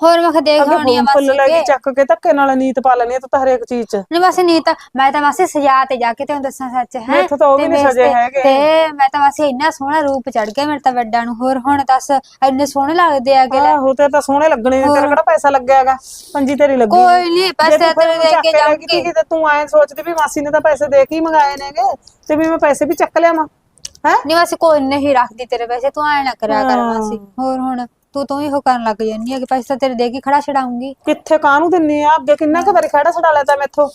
ਹੋਰ ਮੈਂ ਕਿਹਾ ਦੇਖ ਆਉਣੀ ਆ ਫੁੱਲ ਮਾਸੀ ਲੈ ਕੇ ਚੱਕ ਕੇ ਧੱਕੇ ਨਾਲ ਨੀਤ ਪਾ ਲੈਣੀ ਆ ਤੂੰ ਤਾਂ ਹਰੇਕ ਚੀਜ਼ 'ਚ। ਨਹੀਂ ਮਾਸੀ ਨਹੀਂ ਤਾਂ ਮੈਂ ਤਾਂ ਮਾਸੀ ਸਜਾ ਤੇ ਜਾ ਕੇ ਤੈਨੂੰ ਦੱਸਾਂ ਸੱਚ ਹੈ। ਮੈਥੋਂ ਤਾਂ ਉਹ ਵੀ ਤੇ ਨੀ ਮੇਜ਼ ਸਜੇ ਹੈਗੇ। ਤੇ ਮੈਂ ਤਾਂ ਮਾਸੀ ਇੰਨਾ ਸੋਹਣਾ ਰੂਪ ਚੜ ਗਿਆ ਮੇਰੇ ਤਾਂ ਵੱਡਾ ਨੂੰ। ਹੋਰ ਹੁਣ ਦੱਸ ਇੰਨੇ ਸੋਹਣੇ ਲੱਗਦੇ ਆਗੇ ਲੈ ਆਹੋ ਤੇ ਤਾਂ ਸੋਹਣੇ ਲੱਗਣੇ ਤੇਰਾ ਕਿਹੜਾ ਪੈਸਾ ਲੱਗਿਆ ਹੈਗਾ ਪੰਜੀ ਤੇਰੀ ਲੱਗੀ ਕੋਈ ਨਹੀਂ ਪੈਸੇ ਤੇਰੇ ਦੇ ਕੇ ਜਾਊਂਗੀ। ਸੀਗੀ ਤੇ ਤੂੰ ਐਂ ਸੋਚਦੀ ਵੀ ਮਾਸੀ ਨੇ ਤਾਂ ਪੈਸੇ ਦੇ ਕੇ ਹੀ ਮੰਗਾਏ ਨੇਗੇ ਤੇ ਵੀ ਮੈਂ ਪੈਸੇ ਵੀ ਚੱਕ ਲਿਆਵਾਂ ਹੈ? ਨਹੀਂ ਮਾਸੀ ਕੋਈ ਨਹੀਂ ਰੱਖਦੀ ਤੇਰੇ ਪੈਸੇ। ਤੂੰ ਐ ਨਾ ਕਰਿਆ ਕਰ ਮਾਸੀ। ਹੋਰ ਹੁਣ? ਤੂੰ ਤੂੰ ਹੀ ਹੋ ਕਰਨ ਲੱਗ ਜਾਂਦੀ ਹੈ ਕਿ ਪੈਸੇ ਤਾਂ ਤੇਰੇ ਦੇ ਕੇ ਖੜਾ ਛਡਾਉਂਗੀ। ਕਿੱਥੇ ਕਾਹਨੂੰ ਦਿੰਨੀ ਆ? ਅੱਗੇ ਕਿੰਨਾ ਕੁ ਵਾਰੀ ਖੜਾ ਛਡਾ ਲੈਤਾ ਮੈਥੋਂ?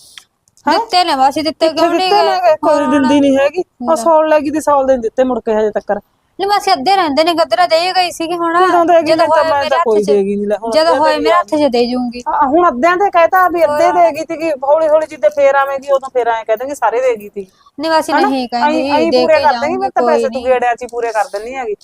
ਦਿੱਤੇ ਨੇ ਮਾਸੀ ਦਿੱਤੇ ਕਿਉਂ ਨਹੀਂ ਨੇ? ਕੋਈ ਦਿੰਦੀ ਨਹੀਂ ਹੈਗੀ। ਉਹ ਸੌਲ ਲੱਗੀ ਤੇ ਸੌਲ ਦੇ ਦਿੱਤੇ ਮੁੜ ਕੇ ਹਜੇ ਤੱਕ ਨਹੀਂ ਮਾਸੀ ਅੱਧੇ ਰਹਿੰਦੇ ਨੇ ਗੱਦਰਾ ਦੇ ਗਈ ਸੀਗੀ ਹੁਣ। ਕਦੋਂ ਦੇਗੀ ਜਦੋਂ ਹੋਏ ਮੈਂ ਮੇਰੇ ਤਾਂ ਹੱਥ ਕੋਈ 'ਚ ਦੇਗੀ ਨਹੀਂ ਲੈ ਹੁਣ ਜਦੋਂ ਹੋਏ ਮੇਰੇ ਹੱਥ 'ਚ ਦੇ ਜੂੰਗੀ। ਆ, ਹੁਣ ਅੱਧਿਆਂ ਤੇ ਕਹਿਤਾ ਵੀ ਅੱਧੇ ਦੇਗੀ ਤੀ ਹੌਲੀ ਹੌਲੀ ਜਿੱਦੇ ਫੇਰ ਆਵੇਂਗੀ ਉਦੋਂ ਫੇਰ ਐਂ ਕਹਿ ਦੇਂਗੇ ਸਾਰੇ ਦੇਗੀ ਤੀ। ਨਹੀਂ ਮਾਸੀ ਨਹੀਂ ਕਹਿੰਦੀ ਦੇ ਪੂਰੇ ਕੇ ਕਰ ਦੇਂਗੇ ਜਾਊਂਗੀ ਮੈਂ ਤਾਂ ਕੋਈ ਪੈਸੇ ਤੂੰ ਗੇੜਿਆਂ 'ਚ ਪੂਰੇ ਕਰ ਦਿੰਨੀ ਹੈਗੀ।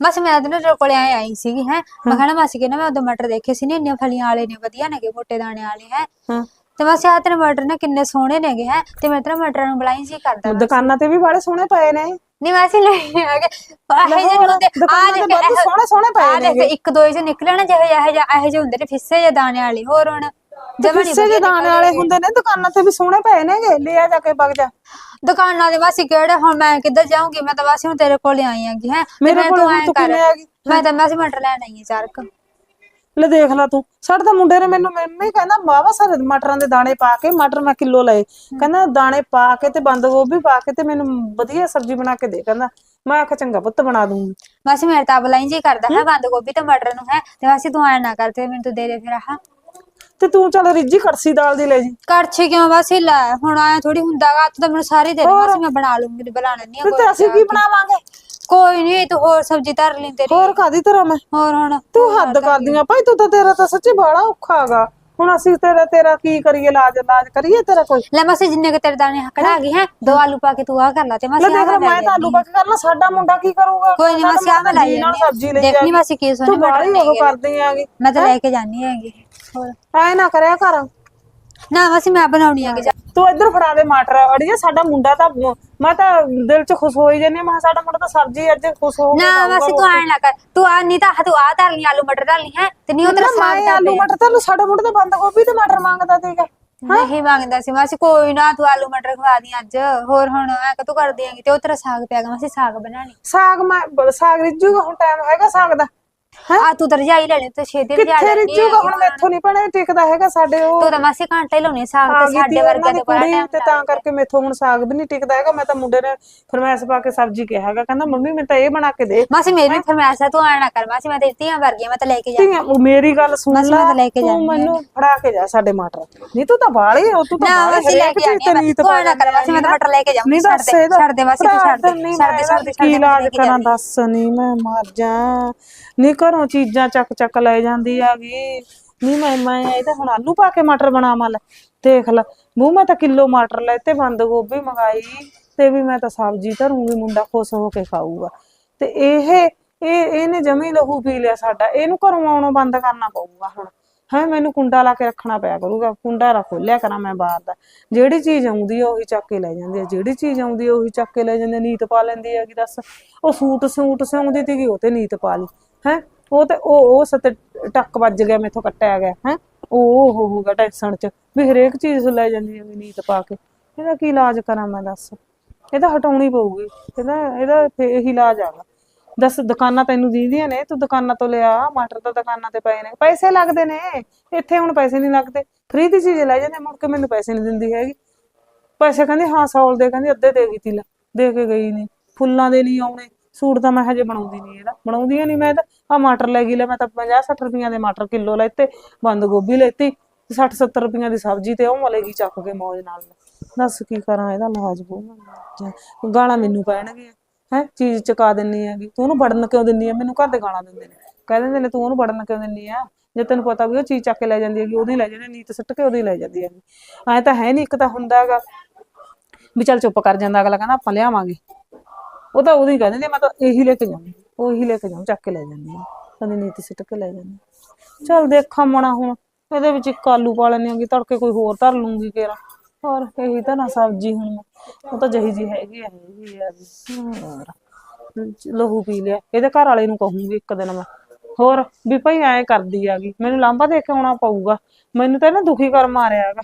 ਬਸ ਮੈਂ ਅੱਜ ਨਾ ਤੇਰੇ ਕੋਲੇ ਆਏ ਆਈ ਸੀਗੀ ਹੈ। ਮੈਂ ਕਹਿਣਾ ਮਾਸੀ ਕਹਿੰਦਾ ਮੈਂ ਉਦੋਂ ਮਟਰ ਦੇਖੇ ਸੀ ਨੇ ਇੰਨੀਆਂ ਫਲੀਆਂ ਵਾਲੇ ਨੇ ਵਧੀਆ ਨੇਗੇ ਮੋਟੇ ਦਾਣੇ ਵਾਲੇ ਹੈ। ਹਾਂ। ਤੇ ਮਾਸੀ ਆ ਤੇਰੇ ਮਟਰ ਨੇ ਕਿੰਨੇ ਸੋਹਣੇ ਨੇਗੇ ਹੈ ਤੇ ਮੈਂ ਤੇਰੇ ਮਟਰਾਂ ਨੂੰ ਬਲਾਈ ਜੀ ਕਰਦਾ ਦੁਕਾਨਾਂ ਤੇ ਵੀ ਬੜੇ ਸੋਹਣੇ ਪਏ ਨੇ। ਨਹੀਂ ਮਾਸੀ ਆਗੇ ਇਹ ਜਿਹੇ ਹੋਰ, ਹੁੰਦੇ ਆ ਤੇ ਦੇਖ ਬਹੁਤ ਸੋਹਣੇ ਸੋਹਣੇ ਪਏ ਆ ਦੇਖ ਇੱਕ ਦੋ ਜਿਹੇ ਨਿਕਲੇ ਨਾ ਜਿਹੇ ਜਿਹੇ ਜਿਹੇ ਇਹੋ ਜਿਹੇ ਹੁੰਦੇ ਨੇ ਫਿੱਸੇ ਜਿਹੇ ਦਾਣੇ ਵਾਲੇ ਹੋਰ ਹੁਣ। ਜਮਾ ਨਹੀਂ ਕਿਸੇ ਦੇ ਦਾਣੇ ਵਾਲੇ ਹੁੰਦੇ ਨੇ ਦੁਕਾਨਾਂ ਤੇ ਵੀ ਸੋਹਣੇ ਪਏ ਨੇਗੇ। ਲੈ ਆ ਜਾ ਕੇ ਵਗ ਜਾ। ਦੁਕਾਨਾਂ ਦੇ ਵਾਸੀ ਕਿਹੜੇ? ਹੁਣ ਮੈਂ ਕਿੱਧਰ ਜਾਊਂਗੀ? ਮੈਂ ਤਾਂ ਵਾਸੀ ਹੁਣ ਤੇਰੇ ਕੋਲ ਆਈ ਆਂਗੀ ਹੈ। ਮੇਰੇ ਕੋਲ ਹੁਣ ਤੂੰ ਕਿਵੇਂ ਆ ਗਈ? ਮੈਂ ਤਾਂ ਮਾਸੀ ਮਟਰ ਲੈਣ ਆਈ ਹਾਂ ਚਾਰਕ। ਲੈ ਦੇਖ ਲੈ ਤੂੰ। ਸਾਡੇ ਤਾਂ ਮੁੰਡੇ ਨੇ ਮੈਨੂੰ ਮੰਮੀ ਕਹਿੰਦਾ ਵਾਵਾ ਸਾਰੇ ਮਟਰਾਂ ਦੇ ਦਾਣੇ ਪਾ ਕੇ ਮਟਰ ਮੈਂ ਕਿਲੋ ਲਏ। ਕਹਿੰਦਾ ਦਾਣੇ ਪਾ ਕੇ ਤੇ ਬੰਦ ਗੋਭੀ ਪਾ ਕੇ ਤੇ ਮੈਨੂੰ ਵਧੀਆ ਸਬਜ਼ੀ ਬਣਾ ਕੇ ਦੇ। ਕਹਿੰਦਾ ਮੈਂ ਆਖਿਆ ਚੰਗਾ ਪੁੱਤ ਬਣਾ ਦੂੰਗੀ। ਮਾਸੀ ਮੇਰੇ ਤਾਂ ਬਲਾਈ ਜੀ ਕਰਦਾ ਹੈ ਬੰਦ ਗੋਭੀ ਤੇ ਮਟਰ ਨੂੰ ਹੈ। ਤੇ ਮਾਸੀ ਤੂੰ ਐ ਨਾ ਕਰ ਤੇ ਮੈਨੂੰ ਤੂੰ ਦੇ ਦੇ ਫਿਰ ਆਹ। ਤੇ ਤੂੰ ਚੱਲ ਰਿੱਜੀ ਕੜਸੀ ਦਾਲ ਦੀ ਲੈ ਜੀ। ਕੜਛੇ ਕਿਉਂ ਵਾਸੀ ਲੈ ਹੁਣ ਆਇਆ ਥੋੜੀ ਹੁੰਦਾਗਾ ਤੂੰ ਤਾਂ ਮੈਨੂੰ ਸਾਰੀ ਦੇ ਦੇ ਮੈਂ ਬਣਾ ਲੂੰਗੀ ਤੇ ਬਣਾ ਲੈਣੀ ਤੇ ਤੇ ਅਸੀਂ ਕੀ ਬਣਾਵਾਂਗੇ? ਕੋਈ ਨਹੀਂ ਤੂੰ ਹੋਰ ਸਬਜ਼ੀ ਧਰ ਲਈ ਤੇਰੀ। ਹੋਰ ਕਾਦੀ ਤਰ੍ਹਾਂ ਮੈਂ? ਹੋਰ ਹੁਣ ਤੂੰ ਹੱਦ ਕਰਦੀਆਂ ਭਾਈ ਤੂੰ ਤਾਂ ਤੇਰਾ ਤਾਂ ਸੱਚੀ ਬੜਾ ਔਖਾ ਹੈਗਾ ਹੁਣ ਅਸੀਂ ਤੇਰਾ ਤੇਰਾ ਕੀ ਕਰੀਏ ਲਾਜ ਲਾਜ ਕਰੀਏ ਤੇਰਾ ਕੋਈ? ਲੈ ਮਾਸੀ ਜਿੰਨੇ ਕਿ ਤੇਰੇ ਦਾਣੇ ਕਢਾ ਗਈ ਹੈ ਦੋ ਆਲੂ ਪਾ ਕੇ ਤੂੰ ਆ ਕਰ ਲਾ ਤੇ ਲੈ ਮਾਸੀ ਦੇਖ ਲੈ ਮੈਂ ਤਾਂ ਆਲੂ ਪੱਕ ਕਰਨਾ ਸਾਡਾ ਮੁੰਡਾ ਕੀ ਕਰੂਗਾ? ਕੋਈ ਨਹੀਂ ਮਾਸੀ ਆ ਮੈਂ ਲੈ ਨਾਲ ਸਬਜ਼ੀ ਲਈ ਦੇਖਣੀ ਮਾਸੀ ਕੀ ਸੋਹਣੇ ਤੂੰ ਮਟਰ ਬਾਹਲੀ ਨੇ ਉਹ ਕਰਦੀ ਆਂਗੀ ਮੈਂ ਤਾਂ ਲੈ ਕੇ ਜਾਣੀ ਹੈਗੀ। ਹੋਰ। ਐ ਨਾ ਕਰਿਆ ਕਰ। ਨਾ ਮਾਸੀ ਮੈਂ ਬਣਾਉਣੀ ਹੈਗੀ ਜਾ ਤੂੰ ਇੱਧਰ ਫੜਾ ਦੇ ਮਟਰ। ਅੜੀਏ ਸਾਡਾ ਮੁੰਡਾ ਤਾਂ ਮੈਂ ਤਾਂ ਦਿਲ 'ਚ ਖੁਸ਼ ਹੋਈ ਹਾਂ ਮੈਂ ਕਿਹਾ ਸਾਡਾ ਮੁੰਡਾ ਤਾਂ ਸਬਜ਼ੀ ਅੱਜ ਖੁਸ਼ ਹੋ ਕੇ ਨਾ ਮਾਸੀ ਤੂੰ ਨਾ ਕਰ। ਤੂੰ ਆ ਨਹੀਂ ਤਾਂ ਤੂੰ ਆ ਧਰ ਲਈ ਆਲੂ ਮਟਰ ਧਰ ਲਈ ਹੈ? ਤੇ ਨਹੀਂ ਉਧਰ ਸਾਗ ਧਰ ਆਲੂ ਮਟਰ ਤਾਂ ਸਾਡਾ ਮੁੰਡਾ ਤਾਂ ਬੰਦ ਗੋਭੀ ਤੇ ਮਟਰ ਮੰਗਦਾ ਸੀਗਾ। ਨਹੀਂ ਮੰਗਦਾ ਸੀ। ਮਾਸੀ ਕੋਈ ਨਾ ਤੂੰ ਆਲੂ ਮਟਰ ਖਵਾ ਦੀ ਅੱਜ। ਹੋਰ ਹੁਣ ਐ ਕਿ ਤੂੰ ਕਰ ਦੇਂਗੀ ਤੇ ਉਹ ਤੇਰਾ ਸਾਗ ਪਿਆ ਗਾ ਮਾਸੀ ਸਾਗ ਬਣਾਣੀ ਸਾਗ ਸਾਗ ਰਿੱਜੂਗਾ ਹੁਣ ਟਾਈਮ ਹੈਗਾ ਸਾਗ ਦਾ। ਆ ਤੂੰ ਤਾਂ ਰਜਾਈ ਲੈ ਲੈ ਤੇ ਛੇਤੀ ਰਜਾ ਕਿੱਥੇ ਲੈ ਰਿੱਜੂਗਾ ਹੁਣ ਮੈਥੋਂ ਨਹੀਂ ਪਣੇ ਟਿਕਦਾ ਹੈਗਾ ਸਾਡੇ ਉਹ। ਤੂੰ ਤਾਂ ਮਾਸੀ ਘੰਟਾ ਹੀ ਲਾਉਣੀ ਸਾਗ ਤੇ ਸਾਡੇ ਤੀ ਵਰਗਿਆਂ ਦੇ ਦੀ ਬੜਾ ਟਾਈਮ ਤੇ ਤਾਂ ਕਰਕੇ ਮੈਥੋਂ ਹੁਣ ਸਾਗ ਵੀ ਨਹੀਂ ਟਿਕਦਾ ਹੈਗਾ। ਮੈਂ ਤਾਂ ਮੁੰਡੇ ਨੇ ਫਰਮਾਇਸ਼ ਪਾ ਕੇ ਸਬਜ਼ੀ ਕਿਹਾ ਹੈਗਾ। ਕਹਿੰਦਾ ਮੰਮੀ ਮੈਂ ਤਾਂ ਇਹ ਬਣਾ ਕੇ ਦੇ। ਮਾਸੀ ਮੇਰੀ ਫਰਮਾਇਸ਼ ਹੈ ਤੂੰ ਐ ਨਾ ਕਰ ਮਾਸੀ ਮੈਂ ਤੇਰੀ ਧੀਆਂ ਵਰਗੀ ਆ, ਮੈਂ ਤਾਂ ਲੈ ਕੇ ਜਾ ਉਹ ਮੇਰੀ ਗੱਲ ਸੁਣ ਬਸ ਮੈਂ ਲੈ ਤਾਂ ਲੈ ਕੇ ਤੂੰ ਜਾਂਦੀ ਮੈਨੂੰ ਫੜਾ ਕੇ ਜਾ ਸਾਡੇ ਮਟਰ। ਨਹੀਂ ਤੂੰ ਤਾਂ ਬਾਲੀ ਹੋ ਤੂੰ ਤਾਂ ਨਾ ਬਾਹਲੀ ਮਾਸੀ ਲੈ ਕੇ ਆਣੀ ਤੇ ਤੂੰ ਐ ਨਾ ਕਰ ਮਾਸੀ ਮੈਂ ਤਾਂ ਮਟਰ ਲੈ ਕੇ ਜਾਊਂ ਨਹੀਂ ਛੱਡ ਦੱਸ ਛੱਡ ਦੇ ਮਾਸੀ ਤੂੰ ਛੱਡ ਦੇ ਛੱਡ ਦੇ ਛੱਡ ਦੇ ਕੀ ਇਲਾਜ ਲੈ ਕਰਾਂ। ਦੱਸ ਨਹੀਂ ਮੈਂ ਮਰ ਜਾ। ਨਹੀਂ ਘਰੋਂ ਚੀਜ਼ਾਂ ਚੱਕ ਚੱਕ ਲੈ ਜਾਂਦੀ ਆਗੀ ਨਹੀਂ ਮੈਂ ਮੈਂ ਇਹ ਤਾਂ ਹੁਣ ਆਲੂ ਪਾ ਕੇ ਮਟਰ ਬਣਾਵਾਂ ਲੈ। ਦੇਖ ਲੈ, ਮੂੰਹ ਮੈਂ ਤਾਂ ਕਿਲੋ ਮਟਰ ਲੈ ਤੇ ਬੰਦ ਗੋਭੀ ਮੰਗਾਈ। ਤੇ ਵੀ ਮੈਂ ਤਾਂ ਸਬਜ਼ੀ ਧਰੂੰਗੀ, ਮੁੰਡਾ ਖੁਸ਼ ਹੋ ਕੇ ਖਾਊਗਾ। ਤੇ ਇਹ ਇਹ, ਇਹਨੇ ਜਮੀ ਲਹੂ ਪੀ ਲਿਆ ਸਾਡਾ। ਇਹਨੂੰ ਘਰੋਂ ਆਉਣੋਂ ਬੰਦ ਕਰਨਾ ਪਊਗਾ ਹੁਣ। ਹੈ, ਮੈਨੂੰ ਕੁੰਡਾ ਲਾ ਕੇ ਰੱਖਣਾ ਪਿਆ ਕਰੂਗਾ। ਕੁੰਡਾ ਰਾ ਖੋਲਿਆ ਕਰਾਂ ਮੈਂ ਬਾਹਰ ਦਾ। ਜਿਹੜੀ ਚੀਜ਼ ਆਉਂਦੀ ਆ, ਉਹੀ ਚੱਕ ਕੇ ਲੈ ਜਾਂਦੀ ਆ। ਜਿਹੜੀ ਚੀਜ਼ ਆਉਂਦੀ ਆ, ਉਹੀ ਚੱਕ ਕੇ ਲੈ ਜਾਂਦੇ ਨੀਤ ਪਾ ਲੈਂਦੀ ਹੈਗੀ, ਦੱਸ। ਉਹ ਸੂਟ ਸੂਟ ਸਿਉਂਦੀ ਸੀਗੀ, ਉਹ ਤੇ ਨੀਤ ਪਾ ਲਈ। ਹੈ? ਉਹ ਤੇ ਉਹ ਉਹ ਸਤੇ ਟੱਕ ਵੱਜ ਗਿਆ, ਮੈਥੋਂ ਕੱਟਿਆ ਗਿਆ, ਹੈ? ਉਹ ਹੋਊਗਾ ਟੈਨਸ਼ਨ ਚ, ਵੀ ਹਰੇਕ ਚੀਜ਼ ਲੈ ਜਾਂਦੀ ਹੈਗੀ ਨੀਤ ਪਾ ਕੇ। ਇਹਦਾ ਕੀ ਇਲਾਜ ਕਰਾਂ ਮੈਂ ਦੱਸ? ਇਹਦਾ ਹਟਾਉਣੀ ਪਊਗੀ। ਇਹਦਾ ਇਹਦਾ ਇਹੀ ਇਲਾਜ ਆਗਾ ਦੱਸ, ਦੁਕਾਨਾਂ ਤੈਨੂੰ ਦੀਦੀਆਂ ਨੇ, ਤੂੰ ਦੁਕਾਨਾਂ ਤੋਂ ਲਿਆ, ਮਟਰ ਤਾਂ ਦੁਕਾਨਾਂ ਤੇ ਪਏ ਨੇ। ਪੈਸੇ ਲੱਗਦੇ ਨੇ, ਇੱਥੇ ਹੁਣ ਪੈਸੇ ਨਹੀਂ ਲੱਗਦੇ। ਫ੍ਰੀ ਦੀ ਚੀਜ਼ ਲੈ ਜਾਂਦੇ, ਮੁੜ ਕੇ ਮੈਨੂੰ ਪੈਸੇ ਨਹੀਂ ਦਿੰਦੀ ਹੈਗੀ। ਪੈਸੇ ਕਹਿੰਦੀ, ਹਾਂ ਸੌਲ ਦੇ, ਕਹਿੰਦੀ, ਅੱਧੇ ਦੇ ਗਈ ਤੀ ਲੈ, ਦੇ ਕੇ ਗਈ ਨਹੀਂ ਫੁੱਲਾਂ ਦੇ ਨਹੀਂ ਆਉਣੇ। ਸੂਟ ਤਾਂ ਮੈਂ ਹਜੇ ਬਣਾਉਂਦੀ ਨਹੀਂ ਇਹਦਾ। ਬਣਾਉਂਦੀ ਨਹੀਂ ਮੈਂ ਤਾਂ। ਆ ਮਟਰ ਲੈ ਗਈ, ਲੈ ਮੈਂ ਤਾਂ 50 60 ਰੁਪਈਆਂ ਦੇ ਮਟਰ ਕਿਲੋ ਲੈਤੇ, ਬੰਦ ਗੋਭੀ ਲੈਤੀ 60 70 ਰੁਪਈਆਂ ਦੀ ਸਬਜ਼ੀ ਤੇ ਉਹ ਮਲੇਗੀ ਚੱਕ ਕੇ ਮੌਜ ਨਾਲ। ਦੱਸ ਕੀ ਕਰਾਂ, ਇਹਦਾ ਲਾਜ ਬੋ ਗਾਲਾਂ ਮੈਨੂੰ ਪੈਣਗੀਆਂ, ਹੈ? ਚੀਜ਼ ਚੁਕਾ ਦਿੰਨੀ ਹੈਗੀ। ਤੂੰ ਉਹਨੂੰ ਵੜਨ ਕਿਉਂ ਦਿੰਨੀ ਆ? ਮੈਨੂੰ ਘਰ ਦੇ ਗਾਲਾਂ ਦਿੰਦੇ ਨੇ। ਕਹਿ ਦਿੰਦੇ ਨੇ ਤੂੰ ਉਹਨੂੰ ਵੜਨ ਕਿਉਂ ਦਿੰਨੀ ਆ? ਜੇ ਤੈਨੂੰ ਪਤਾ ਵੀ ਉਹ ਚੀਜ਼ ਚੱਕ ਕੇ ਲੈ ਜਾਂਦੀ ਹੈਗੀ, ਉਹਦੀ ਲੈ ਜਾਂਦੀ, ਨੀਤ ਸਿੱਟ ਕੇ ਉਹਦੀ ਲੈ ਜਾਂਦੀ ਹੈਗੀ। ਐ ਤਾਂ ਹੈ ਨਹੀਂ ਇੱਕ ਤਾਂ ਹੁੰਦਾ ਹੈਗਾ ਵੀ ਚੱਲ ਚੁੱਪ ਕਰ ਜਾਂਦਾ, ਅਗਲਾ ਕਹਿੰਦਾ ਆਪਾਂ ਲਿਆਵਾਂਗੇ। ਉਹ ਤਾਂ ਉਹਦੀ ਕਹਿੰਦੇ ਨੇ, ਮੈਂ ਤਾਂ ਇਹੀ ਲੈ ਕੇ ਜਾਊਂਗੀ, ਉਹ ਲੈ ਕੇ ਜਾਊਂ, ਚੱਕ ਕੇ ਲੈ ਜਾਂਦੀ ਆ ਕਹਿੰਦੀ ਨੀਤੀ ਸਿੱਟ ਕੇ ਲੈ ਜਾਂਦੀ ਚੱਲ ਦੇਖਾਂ ਮਣਾ ਹੁਣ, ਇਹਦੇ ਵਿੱਚ ਇੱਕ ਆਲੂ ਪਾ ਲੈਣੀ ਆਂਗੀ ਤੜਕੇ ਕੋਈ ਹੋਰ ਧਰ ਲੂੰਗੀ ਕੇਰਾ। ਹੋਰ ਇਹੀ ਤਾਂ ਨਾ ਸਬਜ਼ੀ ਹੁਣ ਉਹ ਤਾਂ ਜਹੀ ਜੀ ਹੈਗੀ ਆ ਹੈਗੀ ਆ ਲਹੂ ਪੀ ਲਿਆ, ਇਹਦੇ ਘਰ ਵਾਲੇ ਨੂੰ ਕਹੂੰਗੀ ਇੱਕ ਦਿਨ ਮੈਂ। ਹੋਰ ਵੀ ਭਾਈ ਐਂ ਕਰਦੀ ਆਗੀ ਮੈਨੂੰ ਲਾਂਭਾ ਦੇ ਕੇ ਆਉਣਾ ਪਊਗਾ, ਮੈਨੂੰ ਤਾਂ ਨਾ ਦੁਖੀ ਕਰ ਮਾਰਿਆ ਹੈਗਾ।